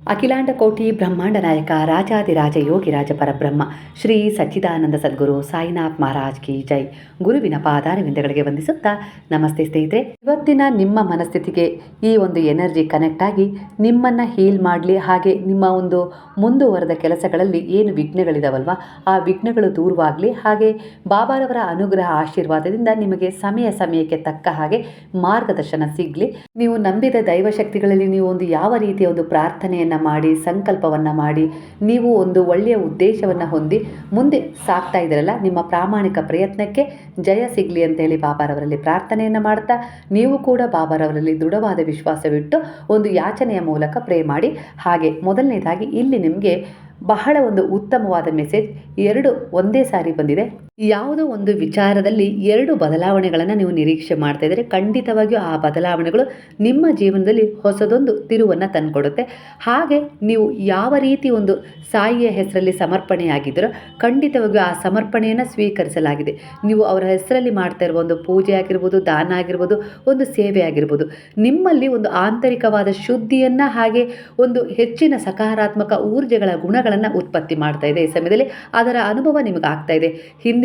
ಅಖಿಲಾಂಡ ಕೋಟಿ ಬ್ರಹ್ಮಾಂಡ ನಾಯಕ ರಾಜಾದಿರಾಜ ಯೋಗಿರಾಜ ಪರಬ್ರಹ್ಮ, ಶ್ರೀ ಸಚ್ಚಿದಾನಂದ ಸದ್ಗುರು ಸಾಯಿನಾಥ್ ಮಹಾರಾಜ್ ಕಿ ಜೈ. ಗುರುವಿನ ಪಾದಾರವಿಂದಗಳಿಗೆ ವಂದಿಸುತ್ತಾ ನಮಸ್ತೆ ಸ್ನೇಹಿತರೆ. ಇವತ್ತಿನ ನಿಮ್ಮ ಮನಸ್ಥಿತಿಗೆ ಈ ಒಂದು ಎನರ್ಜಿ ಕನೆಕ್ಟ್ ಆಗಿ ನಿಮ್ಮನ್ನು ಹೀಲ್ ಮಾಡಲಿ, ಹಾಗೆ ನಿಮ್ಮ ಒಂದು ಮುಂದುವರೆದ ಕೆಲಸಗಳಲ್ಲಿ ಏನು ವಿಘ್ನಗಳಿದಾವಲ್ವ, ಆ ವಿಘ್ನಗಳು ದೂರವಾಗಲಿ, ಹಾಗೆ ಬಾಬಾರವರ ಅನುಗ್ರಹ ಆಶೀರ್ವಾದದಿಂದ ನಿಮಗೆ ಸಮಯ ಸಮಯಕ್ಕೆ ತಕ್ಕ ಹಾಗೆ ಮಾರ್ಗದರ್ಶನ ಸಿಗಲಿ. ನೀವು ನಂಬಿದ ದೈವಶಕ್ತಿಗಳಲ್ಲಿ ನೀವು ಒಂದು ಯಾವ ರೀತಿಯ ಒಂದು ಪ್ರಾರ್ಥನೆಯನ್ನು ಮಾಡಿ, ಸಂಕಲ್ಪವನ್ನು ಮಾಡಿ, ನೀವು ಒಂದು ಒಳ್ಳೆಯ ಉದ್ದೇಶವನ್ನು ಹೊಂದಿ ಮುಂದೆ ಸಾಕ್ತಾ ಇದ್ದೀರಲ್ಲ ನಿಮ್ಮ ಪ್ರಾಮಾಣಿಕ ಪ್ರಯತ್ನಕ್ಕೆ ಜಯ ಸಿಗಲಿ ಅಂತೇಳಿ ಬಾಬಾರವರಲ್ಲಿ ಪ್ರಾರ್ಥನೆಯನ್ನು ಮಾಡ್ತಾ, ನೀವು ಕೂಡ ಬಾಬಾರವರಲ್ಲಿ ದೃಢವಾದ ವಿಶ್ವಾಸವಿಟ್ಟು ಒಂದು ಯಾಚನೆಯ ಮೂಲಕ ಪ್ರೇ ಮಾಡಿ. ಹಾಗೆ ಮೊದಲನೇದಾಗಿ ಇಲ್ಲಿ ನಿಮಗೆ ಬಹಳ ಒಂದು ಉತ್ತಮವಾದ ಮೆಸೇಜ್ ಎರಡು ಒಂದೇ ಸಾರಿ ಬಂದಿದೆ. ಯಾವುದೋ ಒಂದು ವಿಚಾರದಲ್ಲಿ ಎರಡು ಬದಲಾವಣೆಗಳನ್ನು ನೀವು ನಿರೀಕ್ಷೆ ಮಾಡ್ತಾ ಇದ್ದರೆ ಖಂಡಿತವಾಗಿಯೂ ಆ ಬದಲಾವಣೆಗಳು ನಿಮ್ಮ ಜೀವನದಲ್ಲಿ ಹೊಸದೊಂದು ತಿರುವನ್ನು ತಂದುಕೊಡುತ್ತೆ. ಹಾಗೆ ನೀವು ಯಾವ ರೀತಿ ಒಂದು ಸಾಯಿಯ ಹೆಸರಲ್ಲಿ ಸಮರ್ಪಣೆಯಾಗಿದ್ದರೂ ಖಂಡಿತವಾಗಿಯೂ ಆ ಸಮರ್ಪಣೆಯನ್ನು ಸ್ವೀಕರಿಸಲಾಗಿದೆ. ನೀವು ಅವರ ಹೆಸರಲ್ಲಿ ಮಾಡ್ತಾ ಇರುವ ಒಂದು ಪೂಜೆ ಆಗಿರ್ಬೋದು, ದಾನ ಆಗಿರ್ಬೋದು, ಒಂದು ಸೇವೆ ಆಗಿರ್ಬೋದು, ನಿಮ್ಮಲ್ಲಿ ಒಂದು ಆಂತರಿಕವಾದ ಶುದ್ಧಿಯನ್ನು ಹಾಗೆ ಒಂದು ಹೆಚ್ಚಿನ ಸಕಾರಾತ್ಮಕ ಊರ್ಜೆಗಳ ಗುಣಗಳನ್ನು ಉತ್ಪತ್ತಿ ಮಾಡ್ತಾ ಇದೆ ಈ ಸಮಯದಲ್ಲಿ. ಅದರ ಅನುಭವ ನಿಮಗೆ ಆಗ್ತಾ ಇದೆ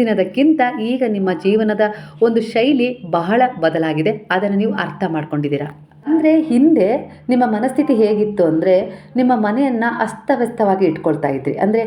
ಹಿಂದಿನದಕ್ಕಿಂತ ಈಗ ನಿಮ್ಮ ಜೀವನದ ಒಂದು ಶೈಲಿ ಬಹಳ ಬದಲಾಗಿದೆ. ಅದನ್ನು ನೀವು ಅರ್ಥ ಮಾಡ್ಕೊಂಡಿದ್ದೀರಾ? ಅಂದರೆ ಹಿಂದೆ ನಿಮ್ಮ ಮನಸ್ಥಿತಿ ಹೇಗಿತ್ತು ಅಂದರೆ ನಿಮ್ಮ ಮನೆಯನ್ನು ಅಸ್ತವ್ಯಸ್ತವಾಗಿ ಇಟ್ಕೊಳ್ತಾ ಇದ್ರಿ. ಅಂದರೆ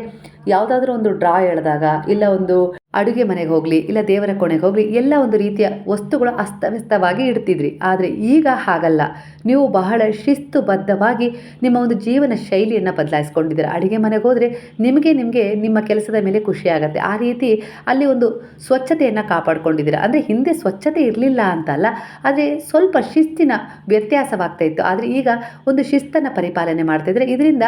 ಯಾವುದಾದ್ರೂ ಒಂದು ಡ್ರಾ ಎಳೆದಾಗ ಇಲ್ಲ ಒಂದು ಅಡುಗೆ ಮನೆಗೆ ಹೋಗಲಿ, ಇಲ್ಲ ದೇವರ ಕೋಣೆಗೆ ಹೋಗಲಿ, ಎಲ್ಲ ಒಂದು ರೀತಿಯ ವಸ್ತುಗಳು ಅಸ್ತವ್ಯಸ್ತವಾಗಿ ಇಡ್ತಿದ್ರಿ. ಆದರೆ ಈಗ ಹಾಗಲ್ಲ. ನೀವು ಬಹಳ ಶಿಸ್ತುಬದ್ಧವಾಗಿ ನಿಮ್ಮ ಒಂದು ಜೀವನ ಶೈಲಿಯನ್ನು ಬದಲಾಯಿಸ್ಕೊಂಡಿದ್ದೀರ. ಅಡುಗೆ ಮನೆಗೆ ಹೋದರೆ ನಿಮಗೆ ನಿಮಗೆ ನಿಮ್ಮ ಕೆಲಸದ ಮೇಲೆ ಖುಷಿ ಆ ರೀತಿ ಅಲ್ಲಿ ಒಂದು ಸ್ವಚ್ಛತೆಯನ್ನು ಕಾಪಾಡ್ಕೊಂಡಿದ್ದೀರ. ಅಂದರೆ ಹಿಂದೆ ಸ್ವಚ್ಛತೆ ಇರಲಿಲ್ಲ ಅಂತಲ್ಲ, ಆದರೆ ಸ್ವಲ್ಪ ಶಿಸ್ತಿನ ವ್ಯತ್ಯಾಸವಾಗ್ತಾ ಇತ್ತು. ಆದರೆ ಈಗ ಒಂದು ಶಿಸ್ತನ್ನು ಪರಿಪಾಲನೆ ಮಾಡ್ತಾ ಇದ್ರೆ ಇದರಿಂದ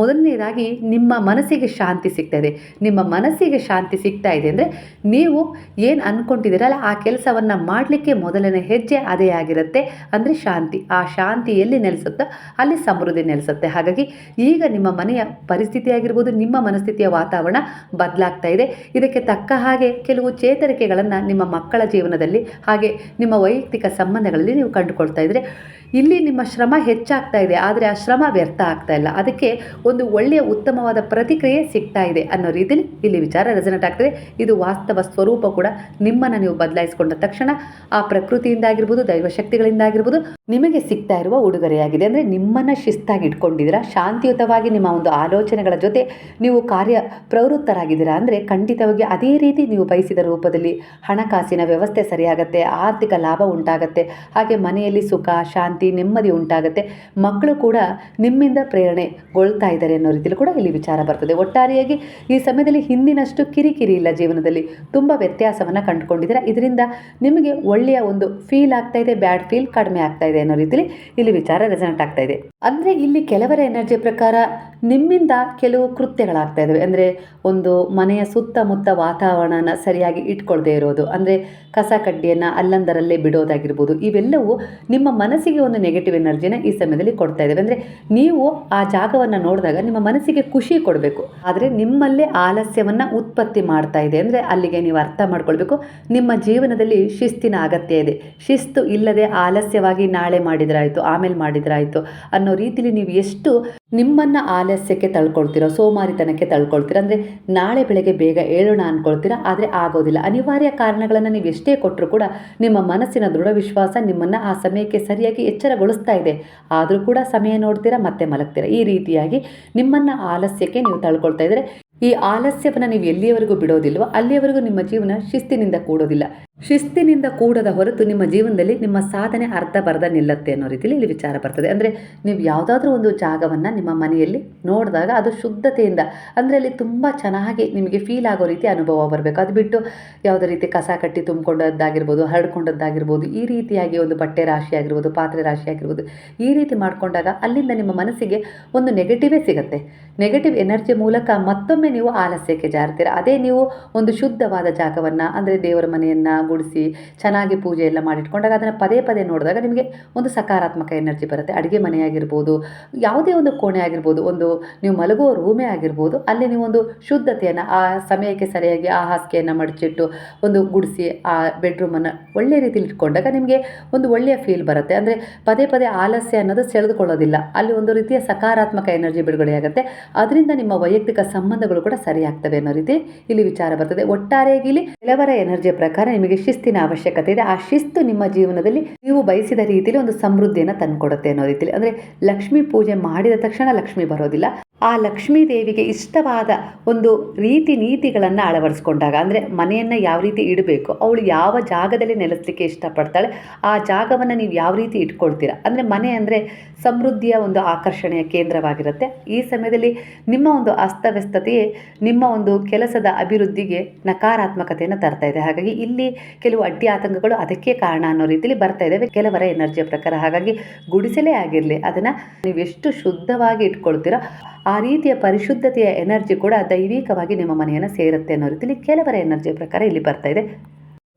ಮೊದಲನೇದಾಗಿ ನಿಮ್ಮ ಮನಸ್ಸಿಗೆ ಶಾಂತಿ ಸಿಗ್ತಾ ನಿಮ್ಮ ಮನಸ್ಸಿಗೆ ಶಾಂತಿ ಸಿಗ್ತಾ ಇದೆ ಅಂದರೆ ನೀವು ಏನು ಅಂದ್ಕೊಂಡಿದ್ದೀರಲ್ಲ ಆ ಕೆಲಸವನ್ನು ಮಾಡಲಿಕ್ಕೆ ಮೊದಲನೇ ಹೆಜ್ಜೆ ಅದೇ ಆಗಿರುತ್ತೆ. ಅಂದರೆ ಶಾಂತಿ. ಆ ಶಾಂತಿ ಎಲ್ಲಿ ನೆಲೆಸುತ್ತೋ ಅಲ್ಲಿ ಸಮೃದ್ಧಿ ನೆಲೆಸುತ್ತೆ. ಹಾಗಾಗಿ ಈಗ ನಿಮ್ಮ ಮನೆಯ ಪರಿಸ್ಥಿತಿ ಆಗಿರ್ಬೋದು, ನಿಮ್ಮ ಮನಸ್ಥಿತಿಯ ವಾತಾವರಣ ಬದಲಾಗ್ತಾ ಇದೆ. ಇದಕ್ಕೆ ತಕ್ಕ ಹಾಗೆ ಕೆಲವು ಚೇತರಿಕೆಗಳನ್ನು ನಿಮ್ಮ ಮಕ್ಕಳ ಜೀವನದಲ್ಲಿ ಹಾಗೆ ನಿಮ್ಮ ವೈಯಕ್ತಿಕ ಸಂಬಂಧಗಳಲ್ಲಿ ನೀವು ಕಂಡುಕೊಳ್ತಾ ಇದ್ರೆ ಇಲ್ಲಿ ನಿಮ್ಮ ಶ್ರಮ ಹೆಚ್ಚಾಗ್ತಾ ಇದೆ, ಆದರೆ ಆ ಶ್ರಮ ವ್ಯರ್ಥ ಆಗ್ತಾ ಇಲ್ಲ. ಅದಕ್ಕೆ ಒಂದು ಒಳ್ಳೆಯ ಉತ್ತಮವಾದ ಪ್ರತಿಕ್ರಿಯೆ ಸಿಗ್ತಾ ಇದೆ ಅನ್ನೋ ರೀತಿಯಲ್ಲಿ ಇಲ್ಲಿ ವಿಚಾರ ರೆಸನೆಟ್ ಆಗ್ತದೆ ಇದು. ವಾಸ್ತವ ಸ್ವರೂಪ ಕೂಡ ನಿಮ್ಮನ್ನು ನೀವು ಬದಲಾಯಿಸಿಕೊಂಡ ತಕ್ಷಣ ಆ ಪ್ರಕೃತಿಯಿಂದ ಆಗಿರ್ಬೋದು ದೈವಶಕ್ತಿಗಳಿಂದ ಆಗಿರ್ಬೋದು, ನಿಮಗೆ ಸಿಗ್ತಾ ಇರುವ ಉಡುಗೊರೆಯಾಗಿದೆ. ಅಂದರೆ ನಿಮ್ಮನ್ನು ಶಿಸ್ತಾಗಿ ಇಟ್ಕೊಂಡಿದ್ದೀರಾ? ಶಾಂತಿಯುತವಾಗಿ ನಿಮ್ಮ ಒಂದು ಆಲೋಚನೆಗಳ ಜೊತೆ ನೀವು ಕಾರ್ಯ ಪ್ರವೃತ್ತರಾಗಿದ್ದೀರಾ? ಅಂದರೆ ಖಂಡಿತವಾಗಿ ಅದೇ ರೀತಿ ನೀವು ಬಯಸಿದ ರೂಪದಲ್ಲಿ ಹಣಕಾಸಿನ ವ್ಯವಸ್ಥೆ ಸರಿಯಾಗತ್ತೆ, ಆರ್ಥಿಕ ಲಾಭ ಉಂಟಾಗತ್ತೆ. ಹಾಗೆ ಮನೆಯಲ್ಲಿ ಸುಖ, ಶಾಂತಿ ನೆಮ್ಮದಿ ಉಂಟಾಗುತ್ತೆ. ಮಕ್ಕಳು ಕೂಡ ನಿಮ್ಮಿಂದ ಪ್ರೇರಣೆಗೊಳ್ತಾ ಇದ್ದಾರೆ ಅನ್ನೋ ರೀತಿಯಲ್ಲಿ ಕೂಡ ಇಲ್ಲಿ ವಿಚಾರ ಬರ್ತದೆ. ಒಟ್ಟಾರೆಯಾಗಿ ಈ ಸಮಯದಲ್ಲಿ ಹಿಂದಿನಷ್ಟು ಕಿರಿಕಿರಿ ಇಲ್ಲ ಜೀವನದಲ್ಲಿ ತುಂಬ ವ್ಯತ್ಯಾಸವನ್ನು ಕಂಡುಕೊಂಡಿದ್ದಾರೆ. ಇದರಿಂದ ನಿಮಗೆ ಒಳ್ಳೆಯ ಒಂದು ಫೀಲ್ ಆಗ್ತಾ ಇದೆ ಬ್ಯಾಡ್ ಫೀಲ್ ಕಡಿಮೆ ಆಗ್ತಾ ಇದೆ ಅನ್ನೋ ರೀತಿಯಲ್ಲಿ ಇಲ್ಲಿ ವಿಚಾರ ರೆಸನೆಟ್ ಆಗ್ತಾ ಇದೆ. ಅಂದರೆ ಇಲ್ಲಿ ಕೆಲವರ ಎನರ್ಜಿ ಪ್ರಕಾರ ನಿಮ್ಮಿಂದ ಕೆಲವು ಕೃತ್ಯಗಳಾಗ್ತಾ ಇದ್ದಾವೆ ಅಂದರೆ ಒಂದು ಮನೆಯ ಸುತ್ತಮುತ್ತ ವಾತಾವರಣನ ಸರಿಯಾಗಿ ಇಟ್ಕೊಳ್ದೇ ಇರೋದು. ಅಂದರೆ ಕಸ ಕಡ್ಡಿಯನ್ನು ಅಲ್ಲಂದರಲ್ಲೇ ಬಿಡೋದಾಗಿರ್ಬೋದು. ಇವೆಲ್ಲವೂ ನಿಮ್ಮ ಮನಸ್ಸಿಗೆ ಒಂದು ನೆಗೆಟಿವ್ ಎನರ್ಜಿನ ಈ ಸಮಯದಲ್ಲಿ ಕೊಡ್ತಾ ಇದ್ದಾವೆ ಅಂದರೆ ನೀವು ಆ ಜಾಗವನ್ನು ನೋಡಿದಾಗ ನಿಮ್ಮ ಮನಸ್ಸಿಗೆ ಖುಷಿ ಕೊಡಬೇಕು. ಆದರೆ ನಿಮ್ಮಲ್ಲೇ ಆಲಸ್ಯವನ್ನು ಉತ್ಪತ್ತಿ ಮಾಡ್ತಾ ಇದೆ. ಅಂದರೆ ಅಲ್ಲಿಗೆ ನೀವು ಅರ್ಥ ಮಾಡ್ಕೊಳ್ಬೇಕು. ನಿಮ್ಮ ಜೀವನದಲ್ಲಿ ಶಿಸ್ತಿನ ಅಗತ್ಯ ಇದೆ. ಶಿಸ್ತು ಇಲ್ಲದೆ ಆಲಸ್ಯವಾಗಿ ನಾಳೆ ಮಾಡಿದ್ರಾಯಿತು, ಆಮೇಲೆ ಮಾಡಿದ್ರಾಯಿತು ಅನ್ನೋ ರೀತಿಲಿ ನೀವು ಎಷ್ಟು ನಿಮ್ಮನ್ನು ಆಲಸ್ಯಕ್ಕೆ ತಳ್ಕೊಳ್ತೀರೋ, ಸೋಮಾರಿತನಕ್ಕೆ ತಳ್ಕೊಳ್ತೀರ, ಅಂದರೆ ನಾಳೆ ಬೆಳಗ್ಗೆ ಬೇಗ ಏಳೋಣ ಅಂದ್ಕೊಳ್ತೀರಾ ಆದರೆ ಆಗೋದಿಲ್ಲ. ಅನಿವಾರ್ಯ ಕಾರಣಗಳನ್ನು ನೀವು ಎಷ್ಟೇ ಕೊಟ್ಟರು ಕೂಡ ನಿಮ್ಮ ಮನಸ್ಸಿನ ದೃಢ ವಿಶ್ವಾಸ ನಿಮ್ಮನ್ನು ಆ ಸಮಯಕ್ಕೆ ಸರಿಯಾಗಿ ಎಚ್ಚರಗೊಳಿಸ್ತಾ ಇದೆ. ಆದರೂ ಕೂಡ ಸಮಯ ನೋಡ್ತೀರಾ, ಮತ್ತೆ ಮಲಗ್ತೀರಾ. ಈ ರೀತಿಯಾಗಿ ನಿಮ್ಮನ್ನು ಆಲಸ್ಯಕ್ಕೆ ನೀವು ತಳ್ಕೊಳ್ತಾ ಇದ್ದರೆ ಈ ಆಲಸ್ಯವನ್ನು ನೀವು ಎಲ್ಲಿಯವರೆಗೂ ಬಿಡೋದಿಲ್ವೋ, ಅಲ್ಲಿಯವರೆಗೂ ನಿಮ್ಮ ಜೀವನ ಶಿಸ್ತಿನಿಂದ ಕೂಡೋದಿಲ್ಲ. ಶಿಸ್ತಿನಿಂದ ಕೂಡದ ಹೊರತು ನಿಮ್ಮ ಜೀವನದಲ್ಲಿ ನಿಮ್ಮ ಸಾಧನೆ ಅರ್ಧ ಬರ್ಧ ನಿಲ್ಲತ್ತೆ ಅನ್ನೋ ರೀತಿಯಲ್ಲಿ ಇಲ್ಲಿ ವಿಚಾರ ಬರ್ತದೆ. ಅಂದರೆ ನೀವು ಯಾವುದಾದ್ರೂ ಒಂದು ಜಾಗವನ್ನು ನಿಮ್ಮ ಮನೆಯಲ್ಲಿ ನೋಡಿದಾಗ ಅದು ಶುದ್ಧತೆಯಿಂದ, ಅಂದರೆ ಅಲ್ಲಿ ತುಂಬ ಚೆನ್ನಾಗಿ ನಿಮಗೆ ಫೀಲ್ ಆಗೋ ರೀತಿ ಅನುಭವ ಬರಬೇಕು. ಅದು ಬಿಟ್ಟು ಯಾವುದೇ ರೀತಿ ಕಸ ಕಟ್ಟಿ ತುಂಬಿಕೊಂಡದ್ದಾಗಿರ್ಬೋದು, ಹರಡ್ಕೊಂಡದ್ದಾಗಿರ್ಬೋದು, ಈ ರೀತಿಯಾಗಿ ಒಂದು ಬಟ್ಟೆ ರಾಶಿ ಆಗಿರ್ಬೋದು, ಪಾತ್ರೆ ರಾಶಿ ಆಗಿರ್ಬೋದು, ಈ ರೀತಿ ಮಾಡಿಕೊಂಡಾಗ ಅಲ್ಲಿಂದ ನಿಮ್ಮ ಮನಸ್ಸಿಗೆ ಒಂದು ನೆಗೆಟಿವೇ ಸಿಗುತ್ತೆ. ನೆಗೆಟಿವ್ ಎನರ್ಜಿ ಮೂಲಕ ಮತ್ತೊಮ್ಮೆ ನೀವು ಆಲಸ್ಯಕ್ಕೆ ಜಾರ್ತೀರ ಅದೇ ನೀವು ಒಂದು ಶುದ್ಧವಾದ ಜಾಗವನ್ನು, ಅಂದರೆ ದೇವರ ಮನೆಯನ್ನು ಗುಡಿಸಿ ಚೆನ್ನಾಗಿ ಪೂಜೆ ಎಲ್ಲ ಮಾಡಿಟ್ಕೊಂಡಾಗ ಅದನ್ನು ಪದೇ ಪದೇ ನೋಡಿದಾಗ ನಿಮಗೆ ಒಂದು ಸಕಾರಾತ್ಮಕ ಎನರ್ಜಿ ಬರುತ್ತೆ. ಅಡುಗೆ ಮನೆ ಆಗಿರ್ಬೋದು ಯಾವುದೇ ಒಂದು ಕೋಣೆ ಆಗಿರ್ಬೋದು, ಒಂದು ನೀವು ಮಲಗುವ ರೂಮೇ ಆಗಿರ್ಬೋದು, ಅಲ್ಲಿ ನೀವು ಒಂದು ಶುದ್ಧತೆಯನ್ನು, ಆ ಸಮಯಕ್ಕೆ ಸರಿಯಾಗಿ ಆ ಹಾಸಿಗೆಯನ್ನು ಮಡಚಿಟ್ಟು ಒಂದು ಗುಡಿಸಿ ಆ ಬೆಡ್ರೂಮನ್ನು ಒಳ್ಳೆ ರೀತಿಲಿ ಇಟ್ಕೊಂಡಾಗ ನಿಮಗೆ ಒಂದು ಒಳ್ಳೆಯ ಫೀಲ್ ಬರುತ್ತೆ. ಅಂದರೆ ಪದೇ ಪದೇ ಆಲಸ್ಯ ಅನ್ನೋದು ಸೆಳೆದುಕೊಳ್ಳೋದಿಲ್ಲ. ಅಲ್ಲಿ ಒಂದು ರೀತಿಯ ಸಕಾರಾತ್ಮಕ ಎನರ್ಜಿ ಬಿಡುಗಡೆಯಾಗುತ್ತೆ ಅದರಿಂದ ನಿಮ್ಮ ವೈಯಕ್ತಿಕ ಸಂಬಂಧಗಳು ಕೂಡ ಸರಿಯಾಗ್ತವೆ ಅನ್ನೋ ರೀತಿ ಇಲ್ಲಿ ವಿಚಾರ ಬರ್ತದೆ. ಒಟ್ಟಾರೆಯಾಗಿ ಇಲ್ಲಿ ಕೆಲವರ ಎನರ್ಜಿಯ ಪ್ರಕಾರ ನಿಮಗೆ ಶಿಸ್ತಿನ ಅವಶ್ಯಕತೆ ಇದೆ. ಆ ಶಿಸ್ತು ನಿಮ್ಮ ಜೀವನದಲ್ಲಿ ನೀವು ಬಯಸಿದ ರೀತಿಯಲ್ಲಿ ಒಂದು ಸಮೃದ್ಧಿಯನ್ನು ತಂದುಕೊಡುತ್ತೆ ಅನ್ನೋ ರೀತಿಯಲ್ಲಿ ಅಂದರೆ ಲಕ್ಷ್ಮೀ ಪೂಜೆ ಮಾಡಿದ ತಕ್ಷಣ ಲಕ್ಷ್ಮಿ ಬರೋದಿಲ್ಲ. ಆ ಲಕ್ಷ್ಮೀ ದೇವಿಗೆ ಇಷ್ಟವಾದ ಒಂದು ರೀತಿ ನೀತಿಗಳನ್ನು ಅಳವಡಿಸ್ಕೊಂಡಾಗ, ಅಂದರೆ ಮನೆಯನ್ನು ಯಾವ ರೀತಿ ಇಡಬೇಕು, ಅವಳು ಯಾವ ಜಾಗದಲ್ಲಿ ನೆಲೆಸಲಿಕ್ಕೆ ಇಷ್ಟಪಡ್ತಾಳೆ, ಆ ಜಾಗವನ್ನು ನೀವು ಯಾವ ರೀತಿ ಇಟ್ಕೊಳ್ತೀರಾ? ಅಂದರೆ ಮನೆ ಅಂದರೆ ಸಮೃದ್ಧಿಯ ಒಂದು ಆಕರ್ಷಣೆಯ ಕೇಂದ್ರವಾಗಿರುತ್ತೆ. ಈ ಸಮಯದಲ್ಲಿ ನಿಮ್ಮ ಒಂದು ಅಸ್ತವ್ಯಸ್ತತೆಯೇ ನಿಮ್ಮ ಒಂದು ಕೆಲಸದ ಅಭಿವೃದ್ಧಿಗೆ ನಕಾರಾತ್ಮಕತೆಯನ್ನು ತರ್ತಾ ಇದೆ. ಹಾಗಾಗಿ ಇಲ್ಲಿ ಕೆಲವು ಅಡ್ಡಿ ಆತಂಕಗಳು ಅದಕ್ಕೆ ಕಾರಣ ಅನ್ನೋ ರೀತಿಯಲ್ಲಿ ಬರ್ತಾ ಇದ್ದಾವೆ ಕೆಲವರ ಎನರ್ಜಿಯ ಪ್ರಕಾರ ಹಾಗಾಗಿ ಗುಡಿಸಲೇ ಆಗಿರಲಿ, ಅದನ್ನು ನೀವು ಎಷ್ಟು ಶುದ್ಧವಾಗಿ ಇಟ್ಕೊಳ್ತೀರೋ ರೀತಿಯ ಪರಿಶುದ್ಧತೆಯ ಎನರ್ಜಿ ಕೂಡ ದೈವಿಕವಾಗಿ ನಿಮ್ಮ ಮನೆಯನ್ನು ಸೇರುತ್ತೆ ಅನ್ನೋ ರೀತಿಯಲ್ಲಿ ಕೆಲವರ ಎನರ್ಜಿ ಪ್ರಕಾರ ಇಲ್ಲಿ ಬರ್ತಾ ಇದೆ.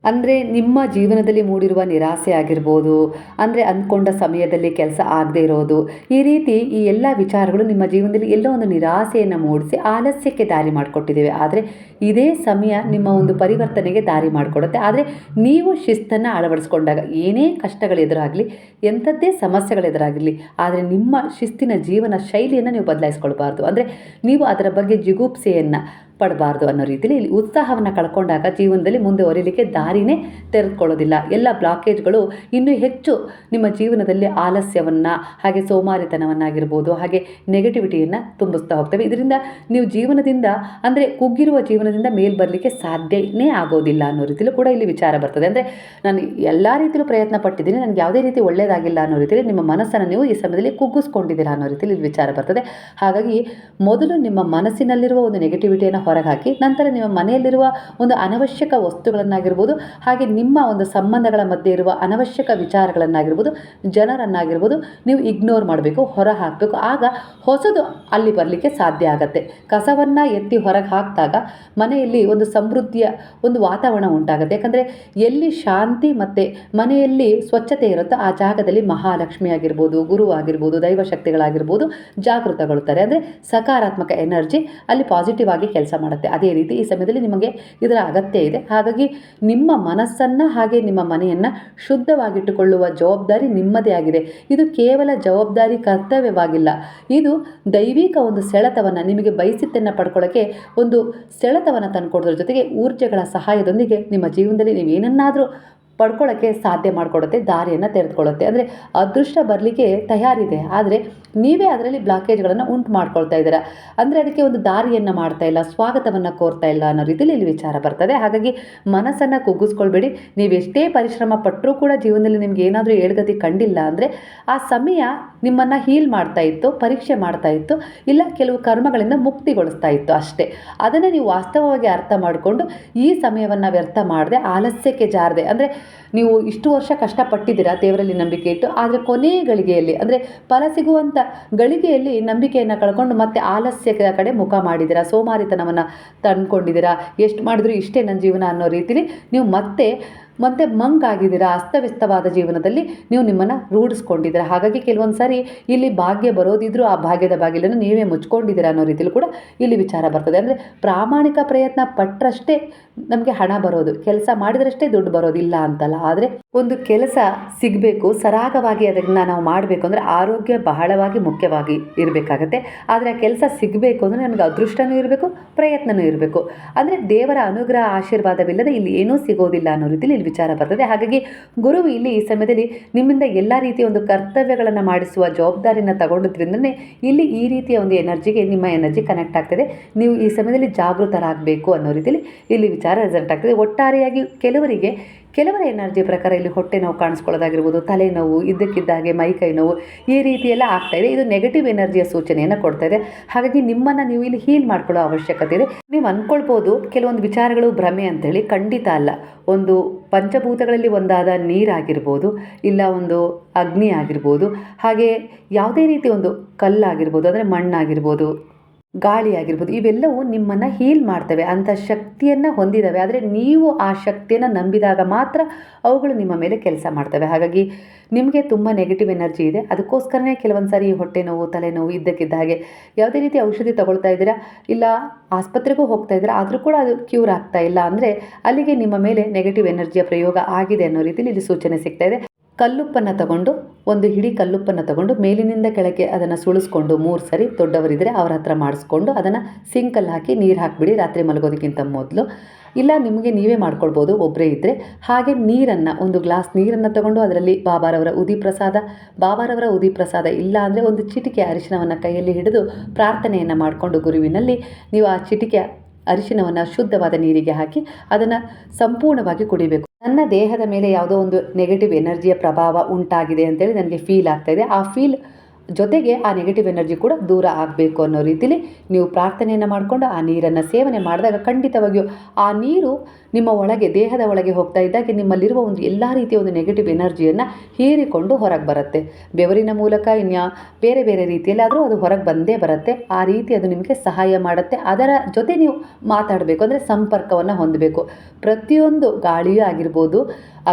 ಅಂದರೆ ನಿಮ್ಮ ಜೀವನದಲ್ಲಿ ಮೂಡಿರುವ ನಿರಾಸೆ ಆಗಿರ್ಬೋದು, ಅಂದರೆ ಅಂದ್ಕೊಂಡ ಸಮಯದಲ್ಲಿ ಕೆಲಸ ಆಗದೆ ಇರೋದು, ಈ ರೀತಿ ಈ ಎಲ್ಲ ವಿಚಾರಗಳು ನಿಮ್ಮ ಜೀವನದಲ್ಲಿ ಎಲ್ಲೋ ಒಂದು ನಿರಾಸೆಯನ್ನು ಮೂಡಿಸಿ ಆಲಸ್ಯಕ್ಕೆ ದಾರಿ ಮಾಡಿಕೊಟ್ಟಿದ್ದೇವೆ ಆದರೆ ಇದೇ ಸಮಯ ನಿಮ್ಮ ಒಂದು ಪರಿವರ್ತನೆಗೆ ದಾರಿ ಮಾಡಿಕೊಡುತ್ತೆ. ಆದರೆ ನೀವು ಶಿಸ್ತನ್ನು ಅಳವಡಿಸ್ಕೊಂಡಾಗ ಏನೇ ಕಷ್ಟಗಳು ಎದುರಾಗಲಿ, ಎಂಥದ್ದೇ ಸಮಸ್ಯೆಗಳು ಎದುರಾಗಲಿ, ಆದರೆ ನಿಮ್ಮ ಶಿಸ್ತಿನ ಜೀವನ ಶೈಲಿಯನ್ನು ನೀವು ಬದಲಾಯಿಸ್ಕೊಳ್ಬಾರ್ದು. ಅಂದರೆ ನೀವು ಅದರ ಬಗ್ಗೆ ಜಿಗುಪ್ಸೆಯನ್ನು ಪಡಬಾರ್ದು ಅನ್ನೋ ರೀತಿಯಲ್ಲಿ ಇಲ್ಲಿ ಉತ್ಸಾಹವನ್ನು ಕಳ್ಕೊಂಡಾಗ ಜೀವನದಲ್ಲಿ ಮುಂದೆ ಒರಿಲಿಕ್ಕೆ ದಾರಿನೇ ತೆರೆದುಕೊಳ್ಳೋದಿಲ್ಲ. ಎಲ್ಲ ಬ್ಲಾಕೇಜ್ಗಳು ಇನ್ನೂ ಹೆಚ್ಚು ನಿಮ್ಮ ಜೀವನದಲ್ಲಿ ಆಲಸ್ಯವನ್ನು, ಹಾಗೆ ಸೋಮಾರಿತನವನ್ನಾಗಿರ್ಬೋದು, ಹಾಗೆ ನೆಗೆಟಿವಿಟಿಯನ್ನು ತುಂಬಿಸ್ತಾ ಹೋಗ್ತವೆ. ಇದರಿಂದ ನೀವು ಜೀವನದಿಂದ, ಅಂದರೆ ಕುಗ್ಗಿರುವ ಜೀವನದಿಂದ ಮೇಲ್ ಬರಲಿಕ್ಕೆ ಸಾಧ್ಯನೇ ಆಗೋದಿಲ್ಲ ಅನ್ನೋ ರೀತಿಯಲ್ಲೂ ಕೂಡ ಇಲ್ಲಿ ವಿಚಾರ ಬರ್ತದೆ. ಅಂದರೆ ನಾನು ಎಲ್ಲ ರೀತಿಯಲ್ಲೂ ಪ್ರಯತ್ನ ಪಟ್ಟಿದ್ದೀನಿ, ನನಗೆ ಯಾವುದೇ ರೀತಿ ಒಳ್ಳೆಯದಾಗಿಲ್ಲ ಅನ್ನೋ ರೀತಿಯಲ್ಲಿ ನಿಮ್ಮ ಮನಸ್ಸನ್ನು ನೀವು ಈ ಸಮಯದಲ್ಲಿ ಕುಗ್ಗಿಸ್ಕೊಂಡಿದ್ದೀರಾ ಅನ್ನೋ ರೀತಿಯಲ್ಲಿ ಇಲ್ಲಿ ವಿಚಾರ ಬರ್ತದೆ. ಹಾಗಾಗಿ ಮೊದಲು ನಿಮ್ಮ ಮನಸ್ಸಿನಲ್ಲಿರುವ ಒಂದು ನೆಗೆಟಿವಿಟಿಯನ್ನು ಹೊರಗೆ ಹಾಕಿ ನಂತರ ನಿಮ್ಮ ಮನೆಯಲ್ಲಿರುವ ಒಂದು ಅನವಶ್ಯಕ ವಸ್ತುಗಳನ್ನಾಗಿರ್ಬೋದು, ಹಾಗೆ ನಿಮ್ಮ ಒಂದು ಸಂಬಂಧಗಳ ಮಧ್ಯೆ ಇರುವ ಅನವಶ್ಯಕ ವಿಚಾರಗಳನ್ನಾಗಿರ್ಬೋದು, ಜನರನ್ನಾಗಿರ್ಬೋದು ನೀವು ಇಗ್ನೋರ್ ಮಾಡಬೇಕು ಹೊರ ಹಾಕಬೇಕು. ಆಗ ಹೊಸದು ಅಲ್ಲಿ ಬರಲಿಕ್ಕೆ ಸಾಧ್ಯ ಆಗತ್ತೆ. ಕಸವನ್ನು ಎತ್ತಿ ಹೊರಗೆ ಹಾಕಿದಾಗ ಮನೆಯಲ್ಲಿ ಒಂದು ಸಮೃದ್ಧಿಯ ಒಂದು ವಾತಾವರಣ ಉಂಟಾಗುತ್ತೆ. ಯಾಕಂದರೆ ಎಲ್ಲಿ ಶಾಂತಿ ಮತ್ತು ಮನೆಯಲ್ಲಿ ಸ್ವಚ್ಛತೆ ಇರುತ್ತೋ ಆ ಜಾಗದಲ್ಲಿ ಮಹಾಲಕ್ಷ್ಮಿ ಆಗಿರ್ಬೋದು, ಗುರು ಆಗಿರ್ಬೋದು ದೈವಶಕ್ತಿಗಳಾಗಿರ್ಬೋದು ಜಾಗೃತಗೊಳ್ಳುತ್ತಾರೆ. ಅಂದರೆ ಸಕಾರಾತ್ಮಕ ಎನರ್ಜಿ ಅಲ್ಲಿ ಪಾಸಿಟಿವ್ ಆಗಿ ಕೆಲಸ ಮಾಡುತ್ತೆ. ಅದೇ ರೀತಿ ಈ ಸಮಯದಲ್ಲಿ ನಿಮಗೆ ಇದರ ಅಗತ್ಯ ಇದೆ. ಹಾಗಾಗಿ ನಿಮ್ಮ ಮನಸ್ಸನ್ನು ಹಾಗೆ ನಿಮ್ಮ ಮನೆಯನ್ನು ಶುದ್ಧವಾಗಿಟ್ಟುಕೊಳ್ಳುವ ಜವಾಬ್ದಾರಿ ನಿಮ್ಮದೇ ಆಗಿದೆ. ಇದು ಕೇವಲ ಜವಾಬ್ದಾರಿ ಕರ್ತವ್ಯವಾಗಿಲ್ಲ. ಇದು ದೈವಿಕ ಒಂದು ಸೆಳೆತವನ್ನು ನಿಮಗೆ ಬಯಸಿದ್ದನ್ನು ಪಡ್ಕೊಳ್ಳೋಕ್ಕೆ ಒಂದು ಸೆಳೆತವನ್ನು ತಂದುಕೊಡೋದ್ರ ಜೊತೆಗೆ ಊರ್ಜೆಗಳ ಸಹಾಯದೊಂದಿಗೆ ನಿಮ್ಮ ಜೀವನದಲ್ಲಿ ನೀವು ಏನನ್ನಾದರೂ ಪಡ್ಕೊಳ್ಳೋಕ್ಕೆ ಸಾಧ್ಯ ಮಾಡಿಕೊಡುತ್ತೆ, ದಾರಿಯನ್ನು ತೆರೆದುಕೊಳ್ಳುತ್ತೆ. ಅಂದರೆ ಅದೃಷ್ಟ ಬರಲಿಕ್ಕೆ ತಯಾರಿದೆ. ಆದರೆ ನೀವೇ ಅದರಲ್ಲಿ ಬ್ಲಾಕೇಜ್ಗಳನ್ನು ಉಂಟು ಮಾಡ್ಕೊಳ್ತಾ ಇದ್ದೀರಾ? ಅಂದರೆ ಅದಕ್ಕೆ ಒಂದು ದಾರಿಯನ್ನು ಮಾಡ್ತಾ ಇಲ್ಲ, ಸ್ವಾಗತವನ್ನು ಕೋರ್ತಾ ಇಲ್ಲ ಅನ್ನೋ ರೀತಿಯಲ್ಲಿ ಇಲ್ಲಿ ವಿಚಾರ ಬರ್ತದೆ. ಹಾಗಾಗಿ ಮನಸ್ಸನ್ನು ಕುಗ್ಗಿಸ್ಕೊಳ್ಬೇಡಿ. ನೀವೆಷ್ಟೇ ಪರಿಶ್ರಮ ಪಟ್ಟರೂ ಕೂಡ ಜೀವನದಲ್ಲಿ ನಿಮ್ಗೆ ಏನಾದರೂ ಏಳ್ಗತಿ ಕಂಡಿಲ್ಲ ಅಂದರೆ ಆ ಸಮಯ ನಿಮ್ಮನ್ನು ಹೀಲ್ ಮಾಡ್ತಾ ಇತ್ತು, ಪರೀಕ್ಷೆ ಮಾಡ್ತಾ ಇತ್ತು, ಇಲ್ಲ ಕೆಲವು ಕರ್ಮಗಳಿಂದ ಮುಕ್ತಿಗೊಳಿಸ್ತಾ ಇತ್ತು ಅಷ್ಟೇ. ಅದನ್ನು ನೀವು ವಾಸ್ತವವಾಗಿ ಅರ್ಥ ಮಾಡಿಕೊಂಡು ಈ ಸಮಯವನ್ನು ವ್ಯರ್ಥ ಮಾಡದೆ, ಆಲಸ್ಯಕ್ಕೆ ಜಾರದೆ. ಅಂದರೆ ನೀವು ಇಷ್ಟು ವರ್ಷ ಕಷ್ಟಪಟ್ಟಿದ್ದೀರಾ ದೇವರಲ್ಲಿ ನಂಬಿಕೆ ಇಟ್ಟು, ಆದರೆ ಕೊನೆ ಗಳಿಗೆಯಲ್ಲಿ, ಅಂದರೆ ಫಲ ಸಿಗುವಂಥ ಗಳಿಗೆಯಲ್ಲಿ ನಂಬಿಕೆಯನ್ನು ಕಳ್ಕೊಂಡು ಮತ್ತೆ ಆಲಸ್ಯದ ಕಡೆ ಮುಖ ಮಾಡಿದ್ದೀರಾ? ಸೋಮಾರಿತನವನ್ನು ತಂದ್ಕೊಂಡಿದ್ದೀರಾ? ಎಷ್ಟು ಮಾಡಿದ್ರು ಇಷ್ಟೇ ನನ್ನ ಜೀವನ ಅನ್ನೋ ರೀತಿಲಿ ನೀವು ಮತ್ತೆ ಮತ್ತು ಮಂಕಾಗಿದ್ದೀರಾ ಅಸ್ತವ್ಯಸ್ತವಾದ ಜೀವನದಲ್ಲಿ ನೀವು ನಿಮ್ಮನ್ನು ರೂಢಿಸ್ಕೊಂಡಿದ್ದೀರಾ. ಹಾಗಾಗಿ ಕೆಲವೊಂದು ಸಾರಿ ಇಲ್ಲಿ ಭಾಗ್ಯ ಬರೋದಿದ್ರು ಆ ಭಾಗ್ಯದ ಬಾಗಿಲನ್ನು ನೀವೇ ಮುಚ್ಕೊಂಡಿದ್ದೀರಾ ಅನ್ನೋ ರೀತಿಲಿ ಕೂಡ ಇಲ್ಲಿ ವಿಚಾರ ಬರ್ತದೆ. ಅಂದರೆ ಪ್ರಾಮಾಣಿಕ ಪ್ರಯತ್ನ ಪಟ್ಟರಷ್ಟೇ ನಮಗೆ ಹಣ ಬರೋದು, ಕೆಲಸ ಮಾಡಿದ್ರಷ್ಟೇ ದುಡ್ಡು ಬರೋದಿಲ್ಲ ಅಂತಲ್ಲ. ಆದರೆ ಒಂದು ಕೆಲಸ ಸಿಗಬೇಕು, ಸರಾಗವಾಗಿ ಅದನ್ನು ನಾವು ಮಾಡಬೇಕು ಅಂದರೆ ಆರೋಗ್ಯ ಬಹಳವಾಗಿ ಮುಖ್ಯವಾಗಿ ಇರಬೇಕಾಗತ್ತೆ. ಆದರೆ ಆ ಕೆಲಸ ಸಿಗಬೇಕು ಅಂದರೆ ನನಗೆ ಅದೃಷ್ಟನೂ ಇರಬೇಕು ಪ್ರಯತ್ನವೂ ಇರಬೇಕು. ಅಂದರೆ ದೇವರ ಅನುಗ್ರಹ, ಆಶೀರ್ವಾದವಿಲ್ಲದೆ ಇಲ್ಲಿ ಏನೂ ಸಿಗೋದಿಲ್ಲ ಅನ್ನೋ ಇಲ್ಲಿ ವಿಚಾರ ಬರ್ತದೆ. ಹಾಗಾಗಿ ಗುರು ಇಲ್ಲಿ ಈ ಸಮಯದಲ್ಲಿ ನಿಮ್ಮಿಂದ ಎಲ್ಲ ರೀತಿಯ ಒಂದು ಕರ್ತವ್ಯಗಳನ್ನು ಮಾಡಿಸುವ ಜವಾಬ್ದಾರಿಯನ್ನು ತಗೊಂಡಿದ್ರಿಂದನೇ ಇಲ್ಲಿ ಈ ರೀತಿಯ ಒಂದು ಎನರ್ಜಿಗೆ, ನಿಮ್ಮ ಎನರ್ಜಿ ಕನೆಕ್ಟ್ ಆಗ್ತದೆ. ನೀವು ಈ ಸಮಯದಲ್ಲಿ ಜಾಗೃತರಾಗಬೇಕು ಅನ್ನೋ ರೀತಿಯಲ್ಲಿ ಇಲ್ಲಿ ವಿಚಾರ ರೆಸಲ್ಟ್ ಆಗ್ತದೆ. ಒಟ್ಟಾರೆಯಾಗಿ ಕೆಲವರಿಗೆ ಕೆಲವರ ಎನರ್ಜಿ ಪ್ರಕಾರ ಇಲ್ಲಿ ಹೊಟ್ಟೆ ನೋವು ಕಾಣಿಸ್ಕೊಳ್ಳೋದಾಗಿರ್ಬೋದು ತಲೆನೋವು ಇದ್ದಕ್ಕಿದ್ದಾಗೆ ಮೈ ಕೈ ನೋವು ಈ ರೀತಿಯೆಲ್ಲ ಆಗ್ತಾ ಇದೆ. ಇದು ನೆಗೆಟಿವ್ ಎನರ್ಜಿಯ ಸೂಚನೆಯನ್ನು ಕೊಡ್ತಾ ಇದೆ. ಹಾಗಾಗಿ ನಿಮ್ಮನ್ನು ನೀವು ಇಲ್ಲಿ ಹೀಲ್ ಮಾಡ್ಕೊಳ್ಳೋ ಅವಶ್ಯಕತೆ ಇದೆ. ನೀವು ಅಂದ್ಕೊಳ್ಬೋದು, ಕೆಲವೊಂದು ವಿಚಾರಗಳು ಭ್ರಮೆ ಅಂತೇಳಿ. ಖಂಡಿತ ಅಲ್ಲ. ಒಂದು ಪಂಚಭೂತಗಳಲ್ಲಿ ಒಂದಾದ ನೀರಾಗಿರ್ಬೋದು, ಇಲ್ಲ ಒಂದು ಅಗ್ನಿ ಆಗಿರ್ಬೋದು, ಹಾಗೆ ಯಾವುದೇ ರೀತಿ ಒಂದು ಕಲ್ಲಾಗಿರ್ಬೋದು, ಅಂದರೆ ಮಣ್ಣಾಗಿರ್ಬೋದು ಗಾಳಿ ಆಗಿರ್ಬೋದು ಇವೆಲ್ಲವೂ ನಿಮ್ಮನ್ನು ಹೀಲ್ ಮಾಡ್ತವೆ ಅಂಥ ಶಕ್ತಿಯನ್ನು ಹೊಂದಿದ್ದಾವೆ ಆದರೆ ನೀವು ಆ ಶಕ್ತಿಯನ್ನು ನಂಬಿದಾಗ ಮಾತ್ರ ಅವುಗಳು ನಿಮ್ಮ ಮೇಲೆ ಕೆಲಸ ಮಾಡ್ತವೆ. ಹಾಗಾಗಿ ನಿಮಗೆ ತುಂಬ ನೆಗೆಟಿವ್ ಎನರ್ಜಿ ಇದೆ. ಅದಕ್ಕೋಸ್ಕರನೇ ಕೆಲವೊಂದು ಸಾರಿ ಹೊಟ್ಟೆ ನೋವು ತಲೆನೋವು ಇದ್ದಕ್ಕಿದ್ದ ಹಾಗೆ ಯಾವುದೇ ರೀತಿ ಔಷಧಿ ತಗೊಳ್ತಾ ಇದ್ದೀರಾ? ಇಲ್ಲ, ಆಸ್ಪತ್ರೆಗೂ ಹೋಗ್ತಾ ಇದ್ದೀರಾ? ಆದರೂ ಕೂಡ ಅದು ಕ್ಯೂರ್ ಆಗ್ತಾ ಇಲ್ಲ. ಅಂದರೆ ಅಲ್ಲಿಗೆ ನಿಮ್ಮ ಮೇಲೆ ನೆಗೆಟಿವ್ ಎನರ್ಜಿಯ ಪ್ರಯೋಗ ಆಗಿದೆ ಅನ್ನೋ ರೀತಿಯಲ್ಲಿ ಇಲ್ಲಿ ಸೂಚನೆ ಸಿಗ್ತಾ ಇದೆ. ಕಲ್ಲುಪ್ಪನ್ನು ತಗೊಂಡು, ಒಂದು ಹಿಡಿ ಕಲ್ಲುಪ್ಪನ್ನು ತಗೊಂಡು, ಮೇಲಿನಿಂದ ಕೆಳಗೆ ಅದನ್ನು ಸುಳಿಸ್ಕೊಂಡು ಮೂರು ಸರಿ ದೊಡ್ಡವರಿದ್ದರೆ ಅವ್ರ ಹತ್ರ ಮಾಡಿಸ್ಕೊಂಡು ಅದನ್ನು ಸಿಂಕಲ್ಲಿ ಹಾಕಿ ನೀರು ಹಾಕಿಬಿಡಿ, ರಾತ್ರಿ ಮಲಗೋದಕ್ಕಿಂತ ಮೊದಲು. ಇಲ್ಲ, ನಿಮಗೆ ನೀವೇ ಮಾಡ್ಕೊಳ್ಬೋದು ಒಬ್ಬರೇ ಇದ್ದರೆ ಹಾಗೆ ನೀರನ್ನು, ಒಂದು ಗ್ಲಾಸ್ ನೀರನ್ನು ತಗೊಂಡು ಅದರಲ್ಲಿ ಬಾಬಾರವರ ಉದಿ ಪ್ರಸಾದ, ಬಾಬಾರವರ ಉದಿ ಪ್ರಸಾದ ಇಲ್ಲ ಅಂದರೆ ಒಂದು ಚಿಟಿಕೆ ಅರಿಶಿನವನ್ನು ಕೈಯಲ್ಲಿ ಹಿಡಿದು ಪ್ರಾರ್ಥನೆಯನ್ನು ಮಾಡಿಕೊಂಡು ಗುರುವಿನಲ್ಲಿ, ನೀವು ಆ ಚಿಟಿಕೆ ಅರಿಶಿನವನ್ನು ಶುದ್ಧವಾದ ನೀರಿಗೆ ಹಾಕಿ ಅದನ್ನು ಸಂಪೂರ್ಣವಾಗಿ ಕುಡಿಬೇಕು. ನನ್ನ ದೇಹದ ಮೇಲೆ ಯಾವುದೋ ಒಂದು ನೆಗೆಟಿವ್ ಎನರ್ಜಿಯ ಪ್ರಭಾವ ಉಂಟಾಗಿದೆ ಅಂತೇಳಿ ನನಗೆ ಫೀಲ್ ಆಗ್ತಾ ಇದೆ. ಆ ಫೀಲ್ ಜೊತೆಗೆ ಆ ನೆಗೆಟಿವ್ ಎನರ್ಜಿ ಕೂಡ ದೂರ ಆಗಬೇಕು ಅನ್ನೋ ರೀತಿಲಿ ನೀವು ಪ್ರಾರ್ಥನೆಯನ್ನು ಮಾಡಿಕೊಂಡು ಆ ನೀರನ್ನು ಸೇವನೆ ಮಾಡಿದಾಗ ಖಂಡಿತವಾಗಿಯೂ ಆ ನೀರು ನಿಮ್ಮ ಒಳಗೆ, ದೇಹದ ಒಳಗೆ ಹೋಗ್ತಾ ಇದ್ದಾಗೆ ನಿಮ್ಮಲ್ಲಿರುವ ಒಂದು ಎಲ್ಲ ರೀತಿಯ ಒಂದು ನೆಗೆಟಿವ್ ಎನರ್ಜಿಯನ್ನು ಹೀರಿಕೊಂಡು ಹೊರಗೆ ಬರುತ್ತೆ. ಬೆವರಿನ ಮೂಲಕ ಇನ್ಯಾ ಬೇರೆ ಬೇರೆ ರೀತಿಯಲ್ಲಿ ಆದರೂ ಅದು ಹೊರಗೆ ಬಂದೇ ಬರುತ್ತೆ. ಆ ರೀತಿ ಅದು ನಿಮಗೆ ಸಹಾಯ ಮಾಡುತ್ತೆ. ಅದರ ಜೊತೆ ನೀವು ಮಾತಾಡಬೇಕು ಅಂದರೆ ಸಂಪರ್ಕವನ್ನು ಹೊಂದಬೇಕು. ಪ್ರತಿಯೊಂದು ಗಾಳಿಯೂ ಆಗಿರ್ಬೋದು,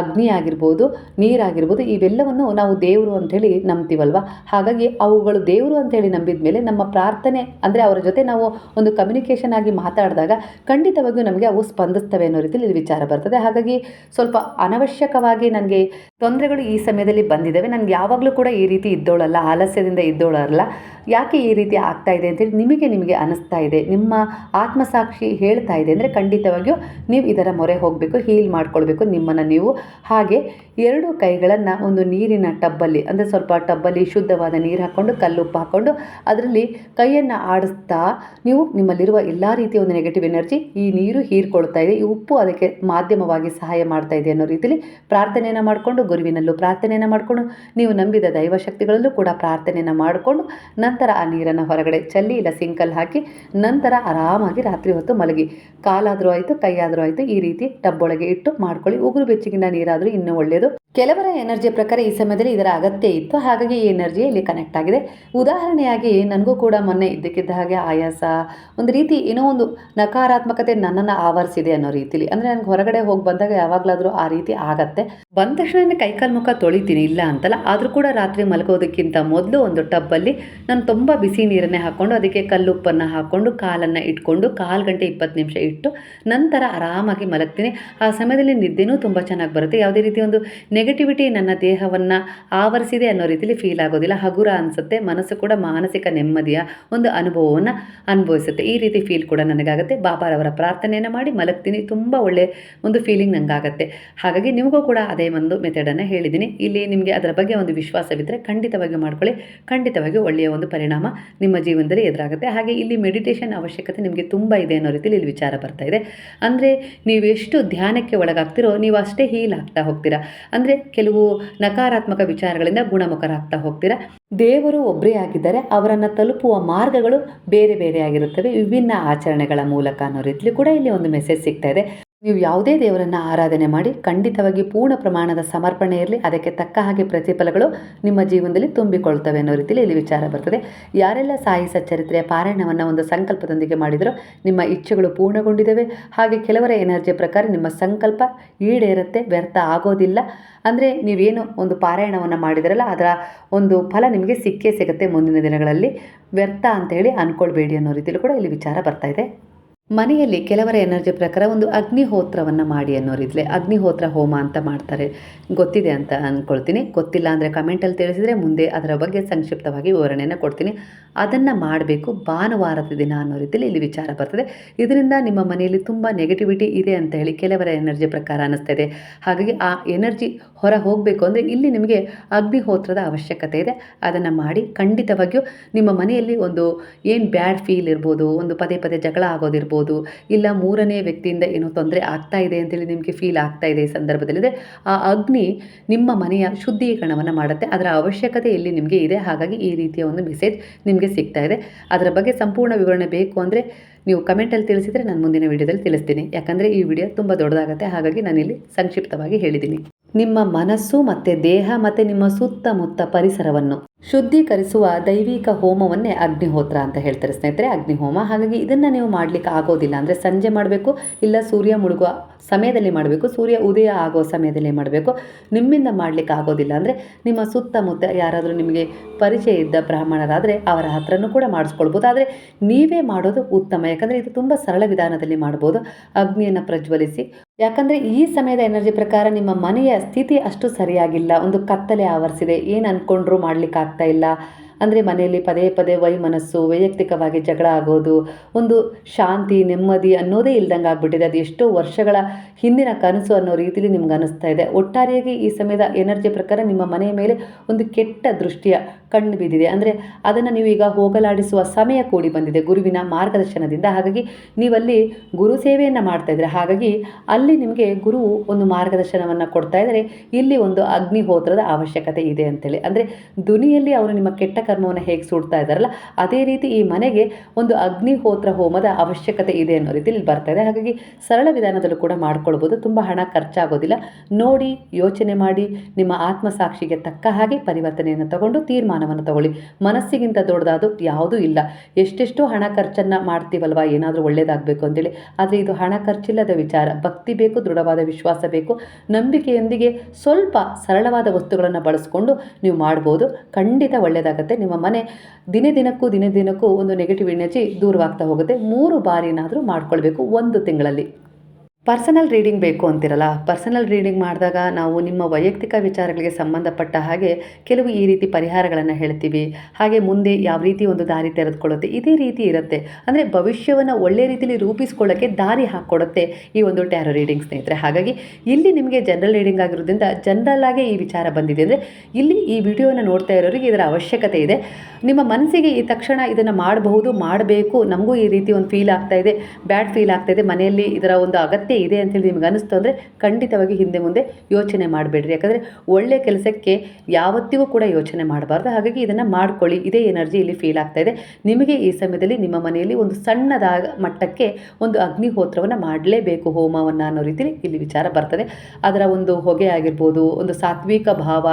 ಅಗ್ನಿ ಆಗಿರ್ಬೋದು ನೀರಾಗಿರ್ಬೋದು ಇವೆಲ್ಲವನ್ನು ನಾವು ದೇವರು ಅಂಥೇಳಿ ನಂಬ್ತೀವಲ್ವ? ಹಾಗಾಗಿ ಅವುಗಳು ದೇವರು ಅಂತೇಳಿ ನಂಬಿದ ಮೇಲೆ ನಮ್ಮ ಪ್ರಾರ್ಥನೆ ಅಂದರೆ ಅವರ ಜೊತೆ ನಾವು ಒಂದು ಕಮ್ಯುನಿಕೇಷನ್ ಆಗಿ ಮಾತಾಡಿದಾಗ ಖಂಡಿತವಾಗಿಯೂ ನಮಗೆ ಅವು ಸ್ಪಂದಿಸ್ತವೆ ಅನ್ನೋ ರೀತಿಯಲ್ಲಿ ಇಲ್ಲಿ ವಿಚಾರ ಬರ್ತದೆ. ಹಾಗಾಗಿ ಸ್ವಲ್ಪ ಅನವಶ್ಯಕವಾಗಿ ನನಗೆ ತೊಂದರೆಗಳು ಈ ಸಮಯದಲ್ಲಿ ಬಂದಿದ್ದಾವೆ ನನಗೆ ಯಾವಾಗಲೂ ಕೂಡ ಈ ರೀತಿ ಇದ್ದೋಳಲ್ಲ, ಆಲಸ್ಯದಿಂದ ಇದ್ದೋಳಲ್ಲ. ಯಾಕೆ ಈ ರೀತಿ ಆಗ್ತಾ ಇದೆ ಅಂತೇಳಿ ನಿಮಗೆ ನಿಮಗೆ ಅನಿಸ್ತಾ ಇದೆ, ನಿಮ್ಮ ಆತ್ಮಸಾಕ್ಷಿ ಹೇಳ್ತಾ ಇದೆ ಅಂದರೆ ಖಂಡಿತವಾಗಿಯೂ ನೀವು ಇದರ ಮೊರೆ ಹೋಗಬೇಕು, ಹೀಲ್ ಮಾಡ್ಕೊಳ್ಬೇಕು ನಿಮ್ಮನ್ನು ನೀವು. ಹಾಗೆ ಎರಡು ಕೈಗಳನ್ನು ಒಂದು ನೀರಿನ ಟಬ್ಬಲ್ಲಿ ಅಂದರೆ ಸ್ವಲ್ಪ ಟಬ್ಬಲ್ಲಿ ಶುದ್ಧವಾದ ನೀರು ಹಾಕ್ಕೊಂಡು ಕಲ್ಲುಪ್ಪು ಹಾಕ್ಕೊಂಡು ಅದರಲ್ಲಿ ಕೈಯನ್ನು ಆಡಿಸ್ತಾ ನೀವು ನಿಮ್ಮಲ್ಲಿರುವ ಎಲ್ಲ ರೀತಿಯ ಒಂದು ನೆಗೆಟಿವ್ ಎನರ್ಜಿ ಈ ನೀರು ಹೀರ್ಕೊಳ್ತಾ ಇದೆ. ಈ ಉಪ್ಪು ಅದಕ್ಕೆ ಮಾಧ್ಯಮವಾಗಿ ಸಹಾಯ ಮಾಡ್ತಾ ಇದೆ ಅನ್ನೋ ರೀತಿಯಲ್ಲಿ ಪ್ರಾರ್ಥನೆಯನ್ನು ಮಾಡಿಕೊಂಡು, ಗುರುವಿನಲ್ಲೂ ಪ್ರಾರ್ಥನೆಯನ್ನು ಮಾಡಿಕೊಂಡು, ನೀವು ನಂಬಿದ ದೈವ ಶಕ್ತಿಗಳಲ್ಲೂ ಕೂಡ ಪ್ರಾರ್ಥನೆಯನ್ನು ಮಾಡಿಕೊಂಡು ನಂತರ ಆ ನೀರನ್ನು ಹೊರಗಡೆ ಚಲ್ಲಿ ಇಲ್ಲ ಸಿಂಕಲ್ಲಿ ಹಾಕಿ ನಂತರ ಆರಾಮಾಗಿ ರಾತ್ರಿ ಹೊತ್ತು ಮಲಗಿ. ಕಾಲಾದರೂ ಆಯಿತು, ಕೈಯಾದರೂ ಆಯಿತು, ಈ ರೀತಿ ಟಬ್ಬೊಳಗೆ ಇಟ್ಟು ಮಾಡ್ಕೊಳ್ಳಿ. ಉಗುರು ಬೆಚ್ಚಗಿನ ನೀರಾದರೂ ಇನ್ನೂ ಒಳ್ಳೆಯದು. ಕೆಲವರ ಎನರ್ಜಿಯ ಪ್ರಕಾರ ಈ ಸಮಯದಲ್ಲಿ ಇದರ ಅಗತ್ಯ ಇತ್ತು. ಹಾಗಾಗಿ ಈ ಎನರ್ಜಿ ಇಲ್ಲಿ ಕನೆಕ್ಟ್ ಆಗಿದೆ. ಉದಾಹರಣೆಯಾಗಿ ನನಗೂ ಕೂಡ ಮೊನ್ನೆ ಇದ್ದಕ್ಕಿದ್ದ ಹಾಗೆ ಆಯಾಸ, ಒಂದು ರೀತಿ ಏನೋ ಒಂದು ನಕಾರಾತ್ಮಕತೆ ನನ್ನನ್ನು ಆವರಿಸಿದೆ ಅನ್ನೋ ರೀತಿಲಿ. ಅಂದರೆ ನನಗೆ ಹೊರಗಡೆ ಹೋಗಿ ಬಂದಾಗ ಯಾವಾಗಲಾದರೂ ಆ ರೀತಿ ಆಗತ್ತೆ. ಬಂದ ತಕ್ಷಣ ಕೈಕಾಲು ಮುಖ ತೊಳಿತೀನಿ, ಇಲ್ಲ ಅಂತಲ್ಲ. ಆದರೂ ಕೂಡ ರಾತ್ರಿ ಮಲಗೋದಕ್ಕಿಂತ ಮೊದಲು ಒಂದು ಟಬ್ಬಲ್ಲಿ ನಾನು ತುಂಬ ಬಿಸಿ ನೀರನ್ನೇ ಹಾಕ್ಕೊಂಡು, ಅದಕ್ಕೆ ಕಲ್ಲುಪ್ಪನ್ನು ಹಾಕ್ಕೊಂಡು, ಕಾಲನ್ನು ಇಟ್ಕೊಂಡು, ಕಾಲು ಗಂಟೆ ಇಪ್ಪತ್ತು ನಿಮಿಷ ಇಟ್ಟು ನಂತರ ಆರಾಮಾಗಿ ಮಲಗ್ತೀನಿ. ಆ ಸಮಯದಲ್ಲಿ ನಿದ್ದೆನೂ ತುಂಬ ಚೆನ್ನಾಗಿ ಬರುತ್ತೆ. ಯಾವುದೇ ರೀತಿ ಒಂದು ನೆಗೆಟಿವಿಟಿ ನನ್ನ ದೇಹವನ್ನು ಆವರಿಸಿದೆ ಅನ್ನೋ ರೀತಿಯಲ್ಲಿ ಫೀಲ್ ಆಗೋದಿಲ್ಲ. ಹಗುರ ಅನಿಸುತ್ತೆ, ಮನಸ್ಸು ಕೂಡ ಮಾನಸಿಕ ನೆಮ್ಮದಿಯ ಒಂದು ಅನುಭವವನ್ನು ಅನುಭವಿಸುತ್ತೆ. ಈ ರೀತಿ ಫೀಲ್ ಕೂಡ ನನಗಾಗುತ್ತೆ. ಬಾಬಾರವರ ಪ್ರಾರ್ಥನೆಯನ್ನು ಮಾಡಿ ಮಲಗ್ತೀನಿ. ತುಂಬ ಒಳ್ಳೆ ಒಂದು ಫೀಲಿಂಗ್ ನನಗಾಗತ್ತೆ ಹಾಗಾಗಿ ನಿಮಗೂ ಕೂಡ ಅದೇ ಒಂದು ಮೆಥಡನ್ನು ಹೇಳಿದ್ದೀನಿ. ಇಲ್ಲಿ ನಿಮಗೆ ಅದರ ಬಗ್ಗೆ ಒಂದು ವಿಶ್ವಾಸವಿದ್ದರೆ ಖಂಡಿತವಾಗಿ ಮಾಡ್ಕೊಳ್ಳಿ. ಖಂಡಿತವಾಗಿ ಒಳ್ಳೆಯ ಒಂದು ಪರಿಣಾಮ ನಿಮ್ಮ ಜೀವನದಲ್ಲಿ ಎದುರಾಗುತ್ತೆ. ಹಾಗೆ ಇಲ್ಲಿ ಮೆಡಿಟೇಷನ್ ಅವಶ್ಯಕತೆ ನಿಮಗೆ ತುಂಬ ಇದೆ ಅನ್ನೋ ರೀತಿಯಲ್ಲಿ ಇಲ್ಲಿ ವಿಚಾರ ಬರ್ತಾ ಇದೆ. ಅಂದರೆ ನೀವು ಎಷ್ಟು ಧ್ಯಾನಕ್ಕೆ ಒಳಗಾಗ್ತಿರೋ, ನೀವು ಅಷ್ಟೇ ಹೀಲ್ ಆಗ್ತಾ ಹೋಗ್ತೀರಾ. ಅಂದರೆ ಕೆಲವು ನಕಾರಾತ್ಮಕ ವಿಚಾರಗಳಿಂದ ಗುಣಮುಖರಾಗ್ತಾ ಹೋಗ್ತೀರಾ? ದೇವರು ಒಬ್ಬರೇ ಆಗಿದ್ದಾರೆ, ಅವರನ್ನು ತಲುಪುವ ಮಾರ್ಗಗಳು ಬೇರೆ ಬೇರೆ ಆಗಿರುತ್ತವೆ. ವಿಭಿನ್ನ ಆಚರಣೆಗಳ ಮೂಲಕ ಅನ್ನೋ ರೀತಿಯಲ್ಲಿ ಕೂಡ ಇಲ್ಲಿ ಒಂದು ಮೆಸೇಜ್ ಸಿಗ್ತಾ ಇದೆ. ನೀವು ಯಾವುದೇ ದೇವರನ್ನು ಆರಾಧನೆ ಮಾಡಿ ಖಂಡಿತವಾಗಿ ಪೂರ್ಣ ಪ್ರಮಾಣದ ಸಮರ್ಪಣೆ ಇರಲಿ, ಅದಕ್ಕೆ ತಕ್ಕ ಹಾಗೆ ಪ್ರತಿಫಲಗಳು ನಿಮ್ಮ ಜೀವನದಲ್ಲಿ ತುಂಬಿಕೊಳ್ತವೆ ಅನ್ನೋ ರೀತಿಯಲ್ಲಿ ಇಲ್ಲಿ ವಿಚಾರ ಬರ್ತದೆ. ಯಾರೆಲ್ಲ ಸಾಯಿ ಸಚ್ಚರಿತ್ರೆಯ ಪಾರಾಯಣವನ್ನು ಒಂದು ಸಂಕಲ್ಪದೊಂದಿಗೆ ಮಾಡಿದರೂ, ನಿಮ್ಮ ಇಚ್ಛೆಗಳು ಪೂರ್ಣಗೊಂಡಿದ್ದಾವೆ ಹಾಗೆ ಕೆಲವರ ಎನರ್ಜಿ ಪ್ರಕಾರ ನಿಮ್ಮ ಸಂಕಲ್ಪ ಈಡೇರುತ್ತೆ, ವ್ಯರ್ಥ ಆಗೋದಿಲ್ಲ. ಅಂದರೆ ನೀವೇನು ಒಂದು ಪಾರಾಯಣವನ್ನು ಮಾಡಿದಿರಲ್ಲ, ಅದರ ಒಂದು ಫಲ ನಿಮಗೆ ಸಿಕ್ಕೇ ಸಿಗುತ್ತೆ ಮುಂದಿನ ದಿನಗಳಲ್ಲಿ. ವ್ಯರ್ಥ ಅಂತ ಹೇಳಿ ಅಂದ್ಕೊಳ್ಬೇಡಿ ಅನ್ನೋ ರೀತಿಯಲ್ಲಿ ಕೂಡ ಇಲ್ಲಿ ವಿಚಾರ ಬರ್ತಾ ಇದೆ. ಮನೆಯಲ್ಲಿ ಕೆಲವರ ಎನರ್ಜಿ ಪ್ರಕಾರ ಒಂದು ಅಗ್ನಿಹೋತ್ರವನ್ನು ಮಾಡಿ ಅನ್ನೋ ರೀತಿಲೆ, ಅಗ್ನಿಹೋತ್ರ ಹೋಮ ಅಂತ ಮಾಡ್ತಾರೆ. ಗೊತ್ತಿದೆ ಅಂತ ಅಂದ್ಕೊಳ್ತೀನಿ ಗೊತ್ತಿಲ್ಲ ಅಂದರೆ ಕಮೆಂಟಲ್ಲಿ ತಿಳಿಸಿದರೆ ಮುಂದೆ ಅದರ ಬಗ್ಗೆ ಸಂಕ್ಷಿಪ್ತವಾಗಿ ವಿವರಣೆಯನ್ನು ಕೊಡ್ತೀನಿ. ಅದನ್ನು ಮಾಡಬೇಕು ಭಾನುವಾರದ ದಿನ ಅನ್ನೋ ರೀತಿಯಲ್ಲಿ ಇಲ್ಲಿ ವಿಚಾರ ಬರ್ತದೆ. ಇದರಿಂದ ನಿಮ್ಮ ಮನೆಯಲ್ಲಿ ತುಂಬ ನೆಗೆಟಿವಿಟಿ ಇದೆ ಅಂತ ಹೇಳಿ ಕೆಲವರ ಎನರ್ಜಿ ಪ್ರಕಾರ ಅನ್ನಿಸ್ತಾ ಇದೆ ಹಾಗಾಗಿ ಆ ಎನರ್ಜಿ ಹೊರ ಹೋಗಬೇಕು ಅಂದರೆ ಇಲ್ಲಿ ನಿಮಗೆ ಅಗ್ನಿಹೋತ್ರದ ಅವಶ್ಯಕತೆ ಇದೆ. ಅದನ್ನು ಮಾಡಿ ಖಂಡಿತವಾಗಿಯೂ ನಿಮ್ಮ ಮನೆಯಲ್ಲಿ ಒಂದು ಏನು ಬ್ಯಾಡ್ ಫೀಲ್ ಇರ್ಬೋದು, ಒಂದು ಪದೇ ಪದೇ ಜಗಳ ಆಗೋದಿರ್ಬೋದು ಇಲ್ಲ ಮೂರನೇ ವ್ಯಕ್ತಿಯಿಂದ ಏನೋ ತೊಂದರೆ ಆಗ್ತಾ ಇದೆ ಅಂತೇಳಿ ನಿಮಗೆ ಫೀಲ್ ಆಗ್ತಾ ಇದೆ ಈ ಸಂದರ್ಭದಲ್ಲಿದೆ. ಆ ಅಗ್ನಿ ನಿಮ್ಮ ಮನೆಯ ಶುದ್ಧೀಕರಣವನ್ನು ಮಾಡುತ್ತೆ. ಅದರ ಅವಶ್ಯಕತೆ ಇಲ್ಲಿ ನಿಮಗೆ ಇದೆ. ಹಾಗಾಗಿ ಈ ರೀತಿಯ ಒಂದು ಮೆಸೇಜ್ ನಿಮಗೆ ಸಿಗ್ತಾ ಇದೆ. ಅದರ ಬಗ್ಗೆ ಸಂಪೂರ್ಣ ವಿವರಣೆ ಬೇಕು ಅಂದರೆ ನೀವು ಕಮೆಂಟಲ್ಲಿ ತಿಳಿಸಿದರೆ ನಾನು ಮುಂದಿನ ವಿಡಿಯೋದಲ್ಲಿ ತಿಳಿಸ್ತೀನಿ. ಯಾಕಂದರೆ ಈ ವಿಡಿಯೋ ತುಂಬ ದೊಡ್ಡದಾಗುತ್ತೆ. ಹಾಗಾಗಿ ನಾನಿಲ್ಲಿ ಸಂಕ್ಷಿಪ್ತವಾಗಿ ಹೇಳಿದ್ದೀನಿ. ನಿಮ್ಮ ಮನಸ್ಸು ಮತ್ತು ದೇಹ ಮತ್ತು ನಿಮ್ಮ ಸುತ್ತಮುತ್ತ ಪರಿಸರವನ್ನು ಶುದ್ಧೀಕರಿಸುವ ದೈವಿಕ ಹೋಮವನ್ನೇ ಅಗ್ನಿಹೋತ್ರ ಅಂತ ಹೇಳ್ತಾರೆ ಸ್ನೇಹಿತರೆ. ಅಗ್ನಿಹೋಮ, ಹಾಗಾಗಿ ಇದನ್ನು ನೀವು ಮಾಡಲಿಕ್ಕೆ ಆಗೋದಿಲ್ಲ ಅಂದರೆ ಸಂಜೆ ಮಾಡಬೇಕು, ಇಲ್ಲ ಸೂರ್ಯ ಮುಳುಗುವ ಸಮಯದಲ್ಲಿ ಮಾಡಬೇಕು, ಸೂರ್ಯ ಉದಯ ಆಗೋ ಸಮಯದಲ್ಲಿ ಮಾಡಬೇಕು. ನಿಮ್ಮಿಂದ ಮಾಡಲಿಕ್ಕೆ ಆಗೋದಿಲ್ಲ ಅಂದರೆ ನಿಮ್ಮ ಸುತ್ತಮುತ್ತ ಯಾರಾದರೂ ನಿಮಗೆ ಪರಿಚಯ ಇದ್ದ ಬ್ರಾಹ್ಮಣರಾದರೆ ಅವರ ಹತ್ರನೂ ಕೂಡ ಮಾಡಿಸ್ಕೊಳ್ಬೋದು. ಆದರೆ ನೀವೇ ಮಾಡೋದು ಉತ್ತಮ, ಯಾಕಂದರೆ ಇದು ತುಂಬ ಸರಳ ವಿಧಾನದಲ್ಲಿ ಮಾಡ್ಬೋದು. ಅಗ್ನಿಯನ್ನು ಪ್ರಜ್ವಲಿಸಿ, ಯಾಕಂದರೆ ಈ ಸಮಯದ ಎನರ್ಜಿ ಪ್ರಕಾರ ನಿಮ್ಮ ಮನೆಯ ಸ್ಥಿತಿ ಅಷ್ಟು ಸರಿಯಾಗಿಲ್ಲ. ಒಂದು ಕತ್ತಲೆ ಆವರಿಸಿದೆ, ಏನು ಅಂದ್ಕೊಂಡ್ರೂ ಮಾಡ್ಲಿಕ್ಕೆ ಇಲ್ಲ. ಅಂದರೆ ಮನೆಯಲ್ಲಿ ಪದೇ ಪದೇ ವೈಮನಸ್ಸು ವೈಯಕ್ತಿಕವಾಗಿ ಜಗಳ ಆಗೋದು, ಒಂದು ಶಾಂತಿ, ನೆಮ್ಮದಿ ಅನ್ನೋದೇ ಇಲ್ದಂಗೆ ಆಗಿಬಿಟ್ಟಿದೆ. ಅದು ಎಷ್ಟೋ ವರ್ಷಗಳ ಹಿಂದಿನ ಕನಸು ಅನ್ನೋ ರೀತಿಲಿ ನಿಮ್ಗೆ ಅನಿಸ್ತಾ ಇದೆ. ಒಟ್ಟಾರೆಯಾಗಿ ಈ ಸಮಯದ ಎನರ್ಜಿ ಪ್ರಕಾರ ನಿಮ್ಮ ಮನೆಯ ಮೇಲೆ ಒಂದು ಕೆಟ್ಟ ದೃಷ್ಟಿಯ ಕಣ್ಣು ಬಿದ್ದಿದೆ. ಅಂದರೆ ಅದನ್ನು ನೀವು ಈಗ ಹೋಗಲಾಡಿಸುವ ಸಮಯ ಕೂಡಿ ಬಂದಿದೆ. ಗುರುವಿನ ಮಾರ್ಗದರ್ಶನದಿಂದ. ಹಾಗಾಗಿ ನೀವಲ್ಲಿ ಗುರು ಸೇವೆಯನ್ನು ಮಾಡ್ತಾ ಇದ್ದರೆ ಹಾಗಾಗಿ ಅಲ್ಲಿ ನಿಮಗೆ ಗುರು ಒಂದು ಮಾರ್ಗದರ್ಶನವನ್ನು ಕೊಡ್ತಾ ಇದ್ದಾರೆ. ಇಲ್ಲಿ ಒಂದು ಅಗ್ನಿಹೋತ್ರದ ಅವಶ್ಯಕತೆ ಇದೆ ಅಂತೇಳಿ. ಅಂದರೆ ದುನಿಯಲ್ಲಿ ಅವರು ನಿಮ್ಮ ಕೆಟ್ಟ ಕರ್ಮವನ್ನು ಹೇಗೆ ಸುಡ್ತಾ ಇದ್ದಾರಲ್ಲ, ಅದೇ ರೀತಿ ಈ ಮನೆಗೆ ಒಂದು ಅಗ್ನಿಹೋತ್ರ ಹೋಮದ ಅವಶ್ಯಕತೆ ಇದೆ ಅನ್ನೋ ರೀತಿಯಲ್ಲಿ ಬರ್ತಾ ಇದೆ. ಹಾಗಾಗಿ ಸರಳ ವಿಧಾನದಲ್ಲೂ ಕೂಡ ಮಾಡ್ಕೊಳ್ಬೋದು. ತುಂಬ ಹಣ ಖರ್ಚಾಗೋದಿಲ್ಲ. ನೋಡಿ, ಯೋಚನೆ ಮಾಡಿ, ನಿಮ್ಮ ಆತ್ಮಸಾಕ್ಷಿಗೆ ತಕ್ಕ ಹಾಗೆ ಪರಿವರ್ತನೆಯನ್ನು ತಗೊಂಡು ತೀರ್ಮಾನವನ್ನು ತಗೊಳ್ಳಿ. ಮನಸ್ಸಿಗಿಂತ ದೊಡ್ಡದಾದ ಯಾವುದೂ ಇಲ್ಲ. ಎಷ್ಟೆಷ್ಟೋ ಹಣ ಖರ್ಚನ್ನು ಮಾಡ್ತೀವಲ್ವ? ಏನಾದರೂ ಒಳ್ಳೆಯದಾಗಬೇಕು ಅಂತೇಳಿ. ಆದರೆ ಇದು ಹಣ ಖರ್ಚಿಲ್ಲದ ವಿಚಾರ. ಭಕ್ತಿ ಬೇಕು, ದೃಢವಾದ ವಿಶ್ವಾಸ ಬೇಕು. ನಂಬಿಕೆಯೊಂದಿಗೆ ಸ್ವಲ್ಪ ಸರಳವಾದ ವಸ್ತುಗಳನ್ನು ಬಳಸ್ಕೊಂಡು ನೀವು ಮಾಡ್ಬೋದು. ಖಂಡಿತ ಒಳ್ಳೆಯದಾಗುತ್ತೆ ನಿಮ್ಮ ಮನೆ ದಿನೇ ದಿನಕ್ಕೂ ದಿನೇ ದಿನಕ್ಕೂ ಒಂದು ನೆಗೆಟಿವ್ ಎನರ್ಜಿ ದೂರವಾಗ್ತಾ ಹೋಗುತ್ತೆ. ಮೂರು ಬಾರಿನಾದರೂ ಮಾಡ್ಕೊಳ್ಬೇಕು ಒಂದು ತಿಂಗಳಲ್ಲಿ. ಪರ್ಸನಲ್ ರೀಡಿಂಗ್ ಬೇಕು ಅಂತಿರಲ್ಲ, ಪರ್ಸನಲ್ ರೀಡಿಂಗ್ ಮಾಡಿದಾಗ ನಾವು ನಿಮ್ಮ ವೈಯಕ್ತಿಕ ವಿಚಾರಗಳಿಗೆ ಸಂಬಂಧಪಟ್ಟ ಹಾಗೆ ಕೆಲವು ಈ ರೀತಿ ಪರಿಹಾರಗಳನ್ನು ಹೇಳ್ತೀವಿ. ಹಾಗೆ ಮುಂದೆ ಯಾವ ರೀತಿ ಒಂದು ದಾರಿ ತೆರೆದುಕೊಳ್ಳುತ್ತೆ, ಇದೇ ರೀತಿ ಇರುತ್ತೆ. ಅಂದರೆ ಭವಿಷ್ಯವನ್ನು ಒಳ್ಳೆ ರೀತಿಯಲ್ಲಿ ರೂಪಿಸ್ಕೊಳ್ಳೋಕ್ಕೆ ದಾರಿ ಹಾಕ್ಕೊಡುತ್ತೆ ಈ ಒಂದು ಟ್ಯಾರೋ ರೀಡಿಂಗ್ ಸ್ನೇಹಿತರೆ. ಹಾಗಾಗಿ ಇಲ್ಲಿ ನಿಮಗೆ ಜನರಲ್ ರೀಡಿಂಗ್ ಆಗಿರೋದ್ರಿಂದ ಜನರಲ್ ಆಗೇ ಈ ವಿಚಾರ ಬಂದಿದೆ ಅಂದರೆ ಇಲ್ಲಿ ಈ ವಿಡಿಯೋನ ನೋಡ್ತಾ ಇರೋರಿಗೆ ಇದರ ಅವಶ್ಯಕತೆ ಇದೆ. ನಿಮ್ಮ ಮನಸ್ಸಿಗೆ ಈ ತಕ್ಷಣ ಇದನ್ನು ಮಾಡಬಹುದು, ಮಾಡಬೇಕು, ನಮಗೂ ಈ ರೀತಿ ಒಂದು ಫೀಲ್ ಆಗ್ತಾ ಇದೆ ಬ್ಯಾಡ್ ಫೀಲ್ ಆಗ್ತಾ ಇದೆ. ಮನೆಯಲ್ಲಿ ಇದರ ಒಂದು ಅಗತ್ಯ ಇದೆ ಅಂತೇಳಿ ನಿಮ್ಗೆ ಅನಿಸ್ತು ಅಂದರೆ ಖಂಡಿತವಾಗಿ ಹಿಂದೆ ಮುಂದೆ ಯೋಚನೆ ಮಾಡಬೇಡ್ರಿ. ಯಾಕಂದರೆ ಒಳ್ಳೆಯ ಕೆಲಸಕ್ಕೆ ಯಾವತ್ತಿಗೂ ಕೂಡ ಯೋಚನೆ ಮಾಡಬಾರ್ದು. ಹಾಗಾಗಿ ಇದನ್ನು ಮಾಡ್ಕೊಳ್ಳಿ. ಇದೇ ಎನರ್ಜಿ ಇಲ್ಲಿ ಫೀಲ್ ಆಗ್ತಾ ಇದೆ. ನಿಮಗೆ ಈ ಸಮಯದಲ್ಲಿ ನಿಮ್ಮ ಮನೆಯಲ್ಲಿ ಒಂದು ಸಣ್ಣದಾದ ಮಟ್ಟಕ್ಕೆ ಒಂದು ಅಗ್ನಿಹೋತ್ರವನ್ನು ಮಾಡಲೇಬೇಕು ಹೋಮವನ್ನು ಅನ್ನೋ ರೀತಿಯಲ್ಲಿ ಇಲ್ಲಿ ವಿಚಾರ ಬರ್ತದೆ. ಅದರ ಒಂದು ಹೊಗೆ ಆಗಿರ್ಬೋದು, ಒಂದು ಸಾತ್ವಿಕ ಭಾವ,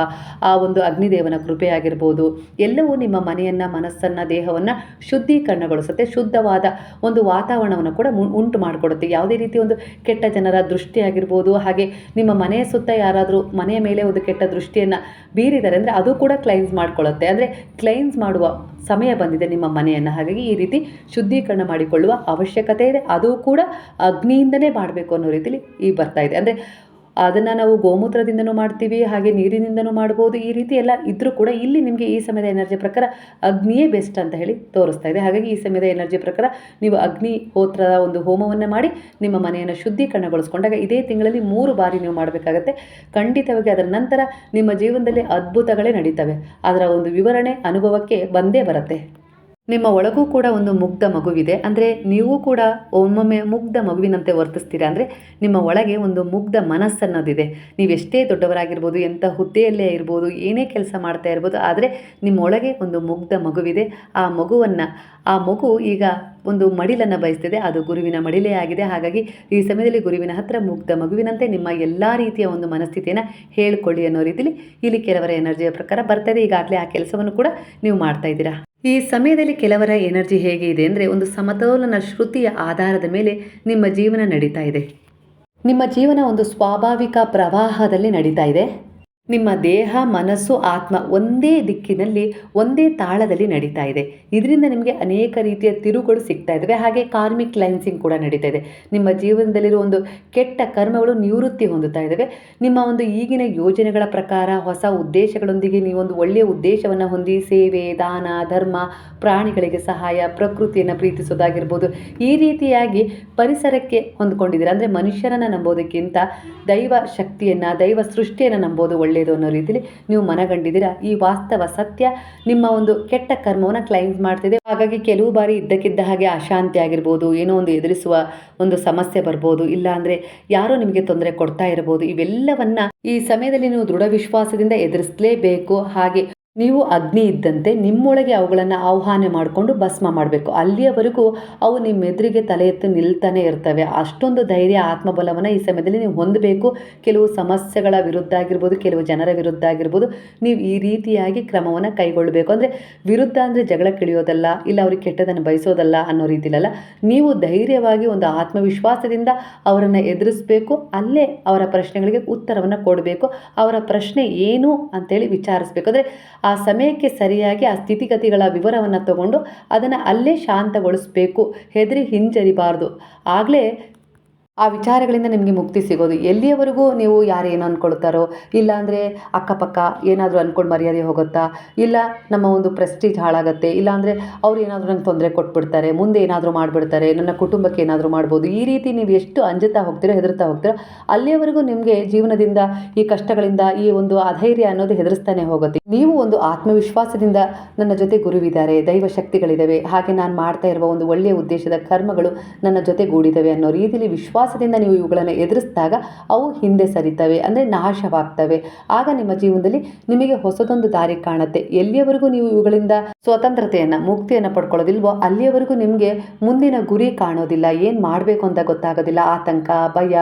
ಆ ಒಂದು ಅಗ್ನಿದೇವನ ಕೃಪೆ ಆಗಿರ್ಬೋದು, ಎಲ್ಲವೂ ನಿಮ್ಮ ಮನೆಯನ್ನು, ಮನಸ್ಸನ್ನು, ದೇಹವನ್ನು ಶುದ್ಧೀಕರಣಗೊಳಿಸುತ್ತೆ. ಶುದ್ಧವಾದ ಒಂದು ವಾತಾವರಣವನ್ನು ಕೂಡ ಉಂಟು ಮಾಡಿಕೊಡುತ್ತೆ. ಯಾವುದೇ ರೀತಿ ಒಂದು ಕೆಟ್ಟ ಜನರ ದೃಷ್ಟಿ ಆಗಿರ್ಬೋದು ಹಾಗೆ ನಿಮ್ಮ ಮನೆಯ ಸುತ್ತ ಯಾರಾದರೂ ಮನೆಯ ಮೇಲೆ ಒಂದು ಕೆಟ್ಟ ದೃಷ್ಟಿಯನ್ನು ಬೀರಿದ್ದಾರೆ ಅಂದರೆ ಅದು ಕೂಡ ಕ್ಲೈನ್ಸ್ ಮಾಡಿಕೊಳ್ಳುತ್ತೆ. ಅಂದರೆ ಕ್ಲೈನ್ಸ್ ಮಾಡುವ ಸಮಯ ಬಂದಿದೆ ನಿಮ್ಮ ಮನೆಯನ್ನು. ಹಾಗಾಗಿ ಈ ರೀತಿ ಶುದ್ಧೀಕರಣ ಮಾಡಿಕೊಳ್ಳುವ ಅವಶ್ಯಕತೆ ಇದೆ. ಅದು ಕೂಡ ಅಗ್ನಿಯಿಂದನೇ ಮಾಡಬೇಕು ಅನ್ನೋ ರೀತಿಲಿ ಈ ಬರ್ತಾ ಇದೆ. ಅಂದರೆ ಅದನ್ನು ನಾವು ಗೋಮೂತ್ರದಿಂದನೂ ಮಾಡ್ತೀವಿ, ಹಾಗೆ ನೀರಿನಿಂದನೂ ಮಾಡ್ಬೋದು. ಈ ರೀತಿ ಎಲ್ಲ ಇದ್ದರೂ ಕೂಡ ಇಲ್ಲಿ ನಿಮಗೆ ಈ ಸಮಯದ ಎನರ್ಜಿ ಪ್ರಕಾರ ಅಗ್ನಿಯೇ ಬೆಸ್ಟ್ ಅಂತ ಹೇಳಿ ತೋರಿಸ್ತಾ ಇದೆ. ಹಾಗಾಗಿ ಈ ಸಮಯದ ಎನರ್ಜಿ ಪ್ರಕಾರ ನೀವು ಅಗ್ನಿ ಹೋತ್ರದ ಒಂದು ಹೋಮವನ್ನು ಮಾಡಿ ನಿಮ್ಮ ಮನೆಯನ್ನು ಶುದ್ಧೀಕರಣಗೊಳಿಸ್ಕೊಂಡಾಗ ಇದೇ ತಿಂಗಳಲ್ಲಿ ಮೂರು ಬಾರಿ ನೀವು ಮಾಡಬೇಕಾಗತ್ತೆ. ಖಂಡಿತವಾಗಿ ಅದರ ನಂತರ ನಿಮ್ಮ ಜೀವನದಲ್ಲಿ ಅದ್ಭುತಗಳೇ ನಡೀತವೆ. ಅದರ ಒಂದು ವಿವರಣೆ, ಅನುಭವಕ್ಕೆ ಬಂದೇ ಬರುತ್ತೆ. ನಿಮ್ಮ ಒಳಗೂ ಕೂಡ ಒಂದು ಮುಗ್ಧ ಮಗುವಿದೆ. ಅಂದರೆ ನೀವು ಕೂಡ ಒಮ್ಮೊಮ್ಮೆ ಮುಗ್ಧ ಮಗುವಿನಂತೆ ವರ್ತಿಸ್ತೀರ? ಅಂದರೆ ನಿಮ್ಮ ಒಳಗೆ ಒಂದು ಮುಗ್ಧ ಮನಸ್ಸನ್ನೋದಿದೆ. ನೀವೆಷ್ಟೇ ದೊಡ್ಡವರಾಗಿರ್ಬೋದು, ಎಂಥ ಹುದ್ದೆಯಲ್ಲೇ ಇರ್ಬೋದು, ಏನೇ ಕೆಲಸ ಮಾಡ್ತಾ ಇರ್ಬೋದು, ಆದರೆ ನಿಮ್ಮ ಒಳಗೆ ಒಂದು ಮುಗ್ಧ ಮಗುವಿದೆ. ಆ ಮಗುವನ್ನು, ಆ ಮಗು ಈಗ ಒಂದು ಮಡಿಲನ್ನು ಬಯಸ್ತಿದೆ. ಅದು ಗುರುವಿನ ಮಡಿಲೇ ಆಗಿದೆ. ಹಾಗಾಗಿ ಈ ಸಮಯದಲ್ಲಿ ಗುರುವಿನ ಹತ್ರ ಮುಗ್ಧ ಮಗುವಿನಂತೆ ನಿಮ್ಮ ಎಲ್ಲ ರೀತಿಯ ಒಂದು ಮನಸ್ಥಿತಿಯನ್ನು ಹೇಳ್ಕೊಳ್ಳಿ ಅನ್ನೋ ರೀತಿಯಲ್ಲಿ ಇಲ್ಲಿ ಕೆಲವರ ಎನರ್ಜಿಯ ಪ್ರಕಾರ ಬರ್ತದೆ. ಈಗಾಗಲೇ ಆ ಕೆಲಸವನ್ನು ಕೂಡ ನೀವು ಮಾಡ್ತಾ ಇದ್ದೀರಾ? ಈ ಸಮಯದಲ್ಲಿ ಕೆಲವರ ಎನರ್ಜಿ ಹೇಗೆ ಇದೆ ಅಂದರೆ ಒಂದು ಸಮತೋಲನ ಶ್ರುತಿಯ ಆಧಾರದ ಮೇಲೆ ನಿಮ್ಮ ಜೀವನ ನಡೀತಾ ಇದೆ. ನಿಮ್ಮ ಜೀವನ ಒಂದು ಸ್ವಾಭಾವಿಕ ಪ್ರವಾಹದಲ್ಲಿ ನಡೀತಾ ಇದೆ. ನಿಮ್ಮ ದೇಹ, ಮನಸ್ಸು, ಆತ್ಮ ಒಂದೇ ದಿಕ್ಕಿನಲ್ಲಿ, ಒಂದೇ ತಾಳದಲ್ಲಿ ನಡೀತಾ ಇದೆ. ಇದರಿಂದ ನಿಮಗೆ ಅನೇಕ ರೀತಿಯ ತಿರುಗಳು ಸಿಗ್ತಾ ಇದ್ದಾವೆ. ಹಾಗೆ ಕಾರ್ಮಿಕ್ ಕ್ಲೈನ್ಸಿಂಗ್ ಕೂಡ ನಡೀತಾ ಇದೆ. ನಿಮ್ಮ ಜೀವನದಲ್ಲಿರೋ ಒಂದು ಕೆಟ್ಟ ಕರ್ಮಗಳು ನಿವೃತ್ತಿ ಹೊಂದುತ್ತಾ ಇದ್ದಾವೆ. ನಿಮ್ಮ ಒಂದು ಈಗಿನ ಯೋಜನೆಗಳ ಪ್ರಕಾರ ಹೊಸ ಉದ್ದೇಶಗಳೊಂದಿಗೆ ನೀವೊಂದು ಒಳ್ಳೆಯ ಉದ್ದೇಶವನ್ನು ಹೊಂದಿ, ಸೇವೆ, ದಾನ, ಧರ್ಮ, ಪ್ರಾಣಿಗಳಿಗೆ ಸಹಾಯ, ಪ್ರಕೃತಿಯನ್ನು ಪ್ರೀತಿಸೋದಾಗಿರ್ಬೋದು, ಈ ರೀತಿಯಾಗಿ ಪರಿಸರಕ್ಕೆ ಹೊಂದ್ಕೊಂಡಿದ್ದೀರಾ? ಅಂದರೆ ಮನುಷ್ಯರನ್ನು ನಂಬೋದಕ್ಕಿಂತ ದೈವ ಶಕ್ತಿಯನ್ನು, ದೈವ ಸೃಷ್ಟಿಯನ್ನು ನಂಬೋದು ಒಳ್ಳೆಯದು ಅನ್ನೋ ರೀತಿಲಿ ನೀವು ಮನಗಂಡಿದ್ದೀರಾ? ಈ ವಾಸ್ತವ ಸತ್ಯ ನಿಮ್ಮ ಒಂದು ಕೆಟ್ಟ ಕರ್ಮವನ್ನು ಕ್ಲೈಮ್ಸ್ ಮಾಡ್ತಿದೆ. ಹಾಗಾಗಿ ಕೆಲವು ಬಾರಿ ಇದ್ದಕ್ಕಿದ್ದ ಹಾಗೆ ಅಶಾಂತಿ ಆಗಿರ್ಬೋದು, ಏನೋ ಒಂದು ಎದುರಿಸುವ ಒಂದು ಸಮಸ್ಯೆ ಬರ್ಬೋದು, ಇಲ್ಲ ಅಂದರೆ ಯಾರೋ ನಿಮಗೆ ತೊಂದರೆ ಕೊಡ್ತಾ ಇರಬಹುದು ಇವೆಲ್ಲವನ್ನ ಈ ಸಮಯದಲ್ಲಿ ನೀವು ದೃಢ ವಿಶ್ವಾಸದಿಂದ ಎದುರಿಸಲೇಬೇಕು. ಹಾಗೆ ನೀವು ಅಗ್ನಿ ಇದ್ದಂತೆ ನಿಮ್ಮೊಳಗೆ ಅವುಗಳನ್ನು ಆಹ್ವಾನ ಮಾಡಿಕೊಂಡು ಭಸ್ಮ ಮಾಡಬೇಕು. ಅಲ್ಲಿಯವರೆಗೂ ಅವು ನಿಮ್ಮ ಎದುರಿಗೆ ತಲೆ ಎತ್ತು ನಿಲ್ತಾನೆ ಇರ್ತವೆ. ಅಷ್ಟೊಂದು ಧೈರ್ಯ, ಆತ್ಮಬಲವನ್ನು ಈ ಸಮಯದಲ್ಲಿ ನೀವು ಹೊಂದಬೇಕು. ಕೆಲವು ಸಮಸ್ಯೆಗಳ ವಿರುದ್ಧ ಆಗಿರ್ಬೋದು, ಕೆಲವು ಜನರ ವಿರುದ್ಧ ಆಗಿರ್ಬೋದು, ನೀವು ಈ ರೀತಿಯಾಗಿ ಕ್ರಮವನ್ನು ಕೈಗೊಳ್ಳಬೇಕು. ಅಂದರೆ ವಿರುದ್ಧ ಅಂದರೆ ಜಗಳ ಕಿಳಿಯೋದಲ್ಲ, ಇಲ್ಲ ಅವ್ರಿಗೆ ಕೆಟ್ಟದನ್ನು ಬಯಸೋದಲ್ಲ ಅನ್ನೋ ರೀತಿಲಲ್ಲ, ನೀವು ಧೈರ್ಯವಾಗಿ ಒಂದು ಆತ್ಮವಿಶ್ವಾಸದಿಂದ ಅವರನ್ನು ಎದುರಿಸಬೇಕು. ಅಲ್ಲೇ ಅವರ ಪ್ರಶ್ನೆಗಳಿಗೆ ಉತ್ತರವನ್ನು ಕೊಡಬೇಕು. ಅವರ ಪ್ರಶ್ನೆ ಏನು ಅಂತೇಳಿ ವಿಚಾರಿಸ್ಬೇಕು. ಅಂದರೆ ಆ ಸಮಯಕ್ಕೆ ಸರಿಯಾಗಿ ಆ ಸ್ಥಿತಿಗತಿಗಳ ವಿವರವನ್ನು ತಗೊಂಡು ಅದನ್ನು ಅಲ್ಲೇ ಶಾಂತಗೊಳಿಸಬೇಕು. ಹೆದರಿ ಹಿಂಜರಿಬಾರ್ದು. ಆಗಲೇ ಆ ವಿಚಾರಗಳಿಂದ ನಿಮಗೆ ಮುಕ್ತಿ ಸಿಗೋದು. ಎಲ್ಲಿಯವರೆಗೂ ನೀವು ಯಾರು ಏನು ಅಂದ್ಕೊಳ್ತಾರೋ ಇಲ್ಲಾಂದರೆ ಅಕ್ಕಪಕ್ಕ ಏನಾದರೂ ಅಂದ್ಕೊಂಡು ಮರ್ಯಾದೆ ಹೋಗುತ್ತಾ, ಇಲ್ಲ ನಮ್ಮ ಒಂದು ಪ್ರೆಸ್ಟೀಜ್ ಹಾಳಾಗುತ್ತೆ, ಇಲ್ಲಾಂದರೆ ಅವ್ರು ಏನಾದರೂ ನಂಗೆ ತೊಂದರೆ ಕೊಟ್ಬಿಡ್ತಾರೆ, ಮುಂದೆ ಏನಾದರೂ ಮಾಡಿಬಿಡ್ತಾರೆ, ನನ್ನ ಕುಟುಂಬಕ್ಕೆ ಏನಾದರೂ ಮಾಡ್ಬೋದು, ಈ ರೀತಿ ನೀವು ಎಷ್ಟು ಅಂಜುತ್ತಾ ಹೋಗ್ತೀರೋ, ಹೆದರ್ತಾ ಹೋಗ್ತೀರೋ, ಅಲ್ಲಿಯವರೆಗೂ ನಿಮಗೆ ಜೀವನದಿಂದ ಈ ಕಷ್ಟಗಳಿಂದ ಈ ಒಂದು ಅಧೈರ್ಯ ಅನ್ನೋದು ಹೆದರಿಸ್ತಾನೆ ಹೋಗುತ್ತೆ. ನೀವು ಒಂದು ಆತ್ಮವಿಶ್ವಾಸದಿಂದ ನನ್ನ ಜೊತೆ ಗುರುವಿದ್ದಾರೆ, ದೈವ ಶಕ್ತಿಗಳಿದ್ದಾವೆ ಹಾಗೆ ನಾನು ಮಾಡ್ತಾ ಇರುವ ಒಂದು ಒಳ್ಳೆಯ ಉದ್ದೇಶದ ಕರ್ಮಗಳು ನನ್ನ ಜೊತೆಗೂಡಿದ್ದಾವೆ ಅನ್ನೋ ರೀತಿಯಲ್ಲಿ ವಿಶ್ವಾಸದಿಂದ ನೀವು ಇವುಗಳನ್ನು ಎದುರಿಸಿದಾಗ ಅವು ಹಿಂದೆ ಸರಿತವೆ, ಅಂದರೆ ನಾಶವಾಗ್ತವೆ. ಆಗ ನಿಮ್ಮ ಜೀವನದಲ್ಲಿ ನಿಮಗೆ ಹೊಸದೊಂದು ದಾರಿ ಕಾಣುತ್ತೆ. ಎಲ್ಲಿಯವರೆಗೂ ನೀವು ಇವುಗಳಿಂದ ಸ್ವತಂತ್ರತೆಯನ್ನು, ಮುಕ್ತಿಯನ್ನು ಪಡ್ಕೊಳ್ಳೋದಿಲ್ವೋ, ಅಲ್ಲಿಯವರೆಗೂ ನಿಮಗೆ ಮುಂದಿನ ಗುರಿ ಕಾಣೋದಿಲ್ಲ. ಏನು ಮಾಡಬೇಕು ಅಂತ ಗೊತ್ತಾಗೋದಿಲ್ಲ. ಆತಂಕ, ಭಯ,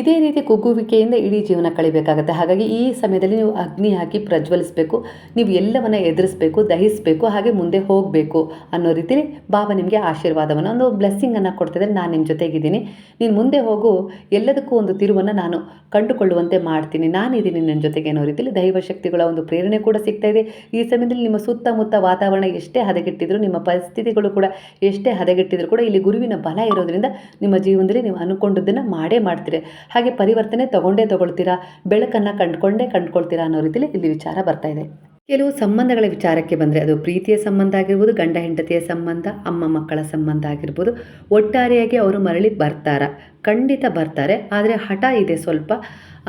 ಇದೇ ರೀತಿ ಕುಗ್ಗುವಿಕೆಯಿಂದ ಇಡೀ ಜೀವನ ಕಳಿಬೇಕಾಗುತ್ತೆ. ಹಾಗಾಗಿ ಈ ಸಮಯದಲ್ಲಿ ನೀವು ಅಗ್ನಿ ಹಾಕಿ ಪ್ರಜ್ವಲಿಸಬೇಕು. ನೀವು ಎಲ್ಲವನ್ನ ಎದುರಿಸಬೇಕು, ದಹಿಸಬೇಕು, ಹಾಗೆ ಮುಂದೆ ಹೋಗಬೇಕು ಅನ್ನೋ ರೀತಿಯಲ್ಲಿ ಬಾಬಾ ನಿಮಗೆ ಆಶೀರ್ವಾದವನ್ನು, ಒಂದು ಬ್ಲೆಸ್ಸಿಂಗನ್ನು ಕೊಡ್ತಿದ್ರೆ ನಾನು ನಿಮ್ಮ ಜೊತೆಗಿದ್ದೀನಿ. ನೀನು ಮುಂದೆ ಹೋಗು ಎಲ್ಲದಕ್ಕೂ ಒಂದು ತಿರುವನ್ನು ನಾನು ಕಂಡುಕೊಳ್ಳುವಂತೆ ಮಾಡ್ತೀನಿ. ನಾನಿದ್ದೀನಿ ನನ್ನ ಜೊತೆಗೆ ಅನ್ನೋ ರೀತಿಯಲ್ಲಿ ದೈವ ಶಕ್ತಿಗಳ ಒಂದು ಪ್ರೇರಣೆ ಕೂಡ ಸಿಗ್ತಾ ಇದೆ. ಈ ಸಮಯದಲ್ಲಿ ನಿಮ್ಮ ಸುತ್ತಮುತ್ತ ವಾತಾವರಣ ಎಷ್ಟೇ ಹದಗೆಟ್ಟಿದ್ರು, ನಿಮ್ಮ ಪರಿಸ್ಥಿತಿಗಳು ಕೂಡ ಎಷ್ಟೇ ಹದಗೆಟ್ಟಿದ್ರು ಕೂಡ ಇಲ್ಲಿ ಗುರುವಿನ ಬಲ ಇರೋದ್ರಿಂದ ನಿಮ್ಮ ಜೀವನದಲ್ಲಿ ನೀವು ಅನ್ಕೊಂಡದ್ದನ್ನು ಮಾಡೇ ಮಾಡ್ತೀರಿ. ಹಾಗೆ ಪರಿವರ್ತನೆ ತಗೊಂಡೇ ತಗೊಳ್ತೀರಾ, ಬೆಳಕನ್ನು ಕಂಡುಕೊಂಡೇ ಕಂಡುಕೊಳ್ತೀರಾ ಅನ್ನೋ ರೀತಿಯಲ್ಲಿ ಇಲ್ಲಿ ವಿಚಾರ ಬರ್ತಾ ಇದೆ. ಕೆಲವು ಸಂಬಂಧಗಳ ವಿಚಾರಕ್ಕೆ ಬಂದರೆ ಅದು ಪ್ರೀತಿಯ ಸಂಬಂಧ ಆಗಿರ್ಬೋದು, ಗಂಡ ಹೆಂಡತಿಯ ಸಂಬಂಧ, ಅಮ್ಮ ಮಕ್ಕಳ ಸಂಬಂಧ ಆಗಿರ್ಬೋದು, ಒಟ್ಟಾರೆಯಾಗಿ ಅವರು ಮರಳಿ ಬರ್ತಾರ? ಖಂಡಿತ ಬರ್ತಾರೆ, ಆದರೆ ಹಠ ಇದೆ ಸ್ವಲ್ಪ.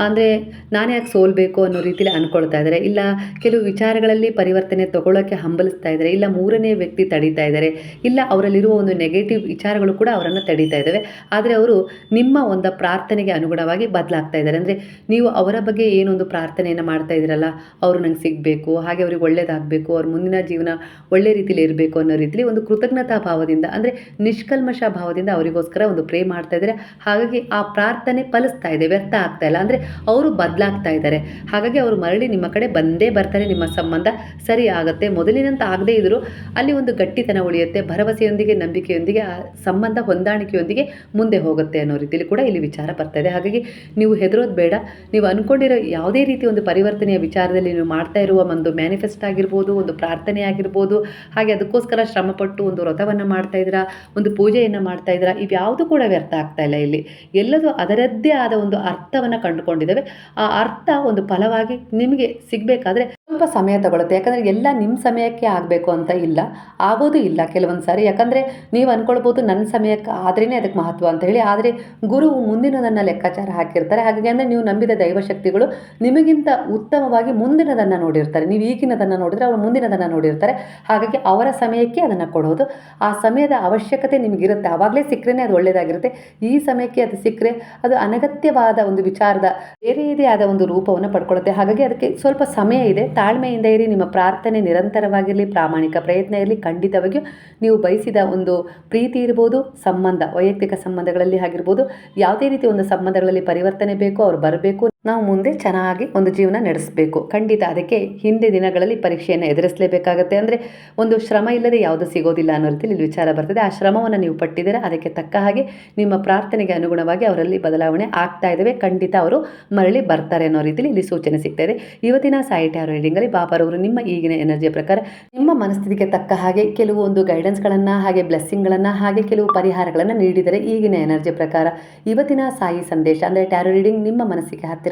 ಅಂದರೆ ನಾನು ಯಾಕೆ ಸೋಲ್ಬೇಕು ಅನ್ನೋ ರೀತಿಲಿ ಅಂದ್ಕೊಳ್ತಾ ಇದ್ದಾರೆ ಇಲ್ಲ ಕೆಲವು ವಿಚಾರಗಳಲ್ಲಿ ಪರಿವರ್ತನೆ ತಗೊಳ್ಳೋಕ್ಕೆ ಹಂಬಲಿಸ್ತಾ ಇದ್ದಾರೆ ಇಲ್ಲ ಮೂರನೇ ವ್ಯಕ್ತಿ ತಡೀತಾ ಇದ್ದಾರೆ ಇಲ್ಲ ಅವರಲ್ಲಿರುವ ಒಂದು ನೆಗೆಟಿವ್ ವಿಚಾರಗಳು ಕೂಡ ಅವರನ್ನು ತಡೀತಾ ಇದ್ದಾವೆ ಆದರೆ ಅವರು ನಿಮ್ಮ ಒಂದು ಪ್ರಾರ್ಥನೆಗೆ ಅನುಗುಣವಾಗಿ ಬದಲಾಗ್ತಾ ಇದ್ದಾರೆ ಅಂದರೆ ನೀವು ಅವರ ಬಗ್ಗೆ ಏನೊಂದು ಪ್ರಾರ್ಥನೆಯನ್ನು ಮಾಡ್ತಾ ಇದ್ದೀರಲ್ಲ ಅವರು ನಂಗೆ ಸಿಗಬೇಕು, ಹಾಗೆ ಅವ್ರಿಗೆ ಒಳ್ಳೆಯದಾಗಬೇಕು ಅವ್ರ ಮುಂದಿನ ಜೀವನ ಒಳ್ಳೆ ರೀತಿಲಿ ಇರಬೇಕು ಅನ್ನೋ ರೀತಿಲಿ ಒಂದು ಕೃತಜ್ಞತಾ ಭಾವದಿಂದ, ಅಂದರೆ ನಿಷ್ಕಲ್ಮಶ ಭಾವದಿಂದ ಅವರಿಗೋಸ್ಕರ ಒಂದು ಪ್ರೇ ಮಾಡ್ತಾ ಇದ್ದಾರೆ ಹಾಗಾಗಿ ಆ ಪ್ರಾರ್ಥನೆ ಫಲಿಸ್ತಾ ಇದೆ, ವ್ಯರ್ಥ ಆಗ್ತಾ ಇಲ್ಲ. ಅಂದರೆ ಅವರು ಬದಲಾಗ್ತಾ ಇದ್ದಾರೆ. ಹಾಗಾಗಿ ಅವರು ಮರಳಿ ನಿಮ್ಮ ಕಡೆ ಬಂದೇ ಬರ್ತಾರೆ, ನಿಮ್ಮ ಸಂಬಂಧ ಸರಿ ಆಗುತ್ತೆ. ಮೊದಲಿನಂತ ಆಗದೇ ಇದ್ದರೂ ಅಲ್ಲಿ ಒಂದು ಗಟ್ಟಿತನ ಉಳಿಯುತ್ತೆ, ಭರವಸೆಯೊಂದಿಗೆ, ನಂಬಿಕೆಯೊಂದಿಗೆ, ಆ ಸಂಬಂಧ ಹೊಂದಾಣಿಕೆಯೊಂದಿಗೆ ಮುಂದೆ ಹೋಗುತ್ತೆ ಅನ್ನೋ ರೀತಿಯಲ್ಲಿ ಕೂಡ ಇಲ್ಲಿ ವಿಚಾರ ಬರ್ತಾ ಇದೆ. ಹಾಗಾಗಿ ನೀವು ಹೆದರೋದು ಬೇಡ. ನೀವು ಅಂದ್ಕೊಂಡಿರೋ ಯಾವುದೇ ರೀತಿ ಒಂದು ಪರಿವರ್ತನೆಯ ವಿಚಾರದಲ್ಲಿ ನೀವು ಮಾಡ್ತಾ ಇರುವ ಒಂದು ಮ್ಯಾನಿಫೆಸ್ಟ್ ಆಗಿರ್ಬೋದು, ಒಂದು ಪ್ರಾರ್ಥನೆ ಆಗಿರ್ಬೋದು, ಹಾಗೆ ಅದಕ್ಕೋಸ್ಕರ ಶ್ರಮಪಟ್ಟು ಒಂದು ವ್ರತವನ್ನು ಮಾಡ್ತಾ ಇದ್ದೀರಾ, ಒಂದು ಪೂಜೆಯನ್ನು ಮಾಡ್ತಾ ಇದ್ದೀರಾ, ಇವ್ಯಾವುದು ಕೂಡ ವ್ಯರ್ಥ ಆಗ್ತಾ ಇಲ್ಲ ಇಲ್ಲಿ. ಎಲ್ಲದೂ ಅದರದ್ದೇ ಆದ ಒಂದು ಅರ್ಥವನ್ನು ಕಂಡುಕೊಂಡಿದ್ದಾವೆ. ಆ ಅರ್ಥ ಒಂದು ಫಲವಾಗಿ ನಿಮಗೆ ಸಿಗಬೇಕಾದ್ರೆ ಸ್ವಲ್ಪ ಸಮಯ ತಗೊಳುತ್ತೆ. ಯಾಕಂದರೆ ಎಲ್ಲ ನಿಮ್ಮ ಸಮಯಕ್ಕೆ ಆಗಬೇಕು ಅಂತ ಇಲ್ಲ. ಆಗೋದು ಇಲ್ಲ ಕೆಲವೊಂದು ಸಾರಿ. ಯಾಕಂದರೆ ನೀವು ಅಂದ್ಕೊಳ್ಬೋದು ನನ್ನ ಸಮಯಕ್ಕೆ ಆದ್ರೇ ಅದಕ್ಕೆ ಮಹತ್ವ ಅಂತ ಹೇಳಿ. ಆದರೆ ಗುರು ಮುಂದಿನದನ್ನು ಲೆಕ್ಕಾಚಾರ ಹಾಕಿರ್ತಾರೆ. ಹಾಗಾಗಿ ಅಂದರೆ ನೀವು ನಂಬಿದ ದೈವಶಕ್ತಿಗಳು ನಿಮಗಿಂತ ಉತ್ತಮವಾಗಿ ಮುಂದಿನದನ್ನು ನೋಡಿರ್ತಾರೆ. ನೀವು ಈಗಿನದನ್ನು ನೋಡಿದರೆ ಅವರು ಮುಂದಿನದನ್ನು ನೋಡಿರ್ತಾರೆ. ಹಾಗಾಗಿ ಅವರ ಸಮಯಕ್ಕೆ ಅದನ್ನು ಕೊಡೋದು. ಆ ಸಮಯದ ಅವಶ್ಯಕತೆ ನಿಮಗಿರುತ್ತೆ. ಆವಾಗಲೇ ಸಿಕ್ಕರೆ ಅದು ಒಳ್ಳೆಯದಾಗಿರುತ್ತೆ ಈ ಸಮಯಕ್ಕೆ ಅದು ಸಿಕ್ಕರೆ ಅದು ಅನಗತ್ಯವಾದ ಒಂದು ವಿಚಾರದ ಬೇರೆ ಆದ ಒಂದು ರೂಪವನ್ನು ಪಡ್ಕೊಳ್ಳುತ್ತೆ ಹಾಗಾಗಿ ಅದಕ್ಕೆ ಸ್ವಲ್ಪ ಸಮಯ ಇದೆ. ತಾಳ್ಮೆಯಿಂದ ಇರಿ, ನಿಮ್ಮ ಪ್ರಾರ್ಥನೆ ನಿರಂತರವಾಗಿರಲಿ, ಪ್ರಾಮಾಣಿಕ ಪ್ರಯತ್ನ ಇರಲಿ, ಖಂಡಿತವಾಗಿಯೂ ನೀವು ಬಯಸಿದ ಒಂದು ಪ್ರೀತಿ ಇರ್ಬೋದು, ಸಂಬಂಧ, ವೈಯಕ್ತಿಕ ಸಂಬಂಧಗಳಲ್ಲಿ ಆಗಿರ್ಬೋದು, ಯಾವುದೇ ರೀತಿ ಒಂದು ಸಂಬಂಧಗಳಲ್ಲಿ ಪರಿವರ್ತನೆ ಬೇಕು ಅವ್ರು ಬರಬೇಕು. ನಾವು ಮುಂದೆ ಚೆನ್ನಾಗಿ ಒಂದು ಜೀವನ ನಡೆಸಬೇಕು. ಖಂಡಿತ ಅದಕ್ಕೆ ಹಿಂದೆ ದಿನಗಳಲ್ಲಿ ಪರೀಕ್ಷೆಯನ್ನು ಎದುರಿಸಲೇಬೇಕಾಗತ್ತೆ. ಅಂದರೆ ಒಂದು ಶ್ರಮ ಇಲ್ಲದೆ ಯಾವುದು ಸಿಗೋದಿಲ್ಲ ಅನ್ನೋ ರೀತಿಯಲ್ಲಿ ಇಲ್ಲಿ ವಿಚಾರ ಬರ್ತದೆ. ಆ ಶ್ರಮವನ್ನು ನೀವು ಪಟ್ಟಿದ್ದೀರಾ? ಅದಕ್ಕೆ ತಕ್ಕ ಹಾಗೆ ನಿಮ್ಮ ಪ್ರಾರ್ಥನೆಗೆ ಅನುಗುಣವಾಗಿ ಅವರಲ್ಲಿ ಬದಲಾವಣೆ ಆಗ್ತಾ ಇದ್ದಾವೆ. ಖಂಡಿತ ಅವರು ಮರಳಿ ಬರ್ತಾರೆ ಅನ್ನೋ ರೀತಿಯಲ್ಲಿ ಇಲ್ಲಿ ಸೂಚನೆ ಸಿಗ್ತಾ ಇದೆ. ಇವತ್ತಿನ ಸಾಯಿ ಟ್ಯಾರೋ ರೀಡಿಂಗಲ್ಲಿ ಬಾಬಾರವರು ನಿಮ್ಮ ಈಗಿನ ಎನರ್ಜಿಯ ಪ್ರಕಾರ ನಿಮ್ಮ ಮನಸ್ಥಿತಿಗೆ ತಕ್ಕ ಹಾಗೆ ಕೆಲವು ಒಂದು ಗೈಡೆನ್ಸ್ಗಳನ್ನು ಹಾಗೆ ಬ್ಲೆಸ್ಸಿಂಗ್ಗಳನ್ನು ಹಾಗೆ ಕೆಲವು ಪರಿಹಾರಗಳನ್ನು ನೀಡಿದರೆ ಈಗಿನ ಎನರ್ಜಿ ಪ್ರಕಾರ ಇವತ್ತಿನ ಸಾಯಿ ಸಂದೇಶ, ಅಂದರೆ ಟ್ಯಾರೋ ರೀಡಿಂಗ್ ನಿಮ್ಮ ಮನಸ್ಸಿಗೆ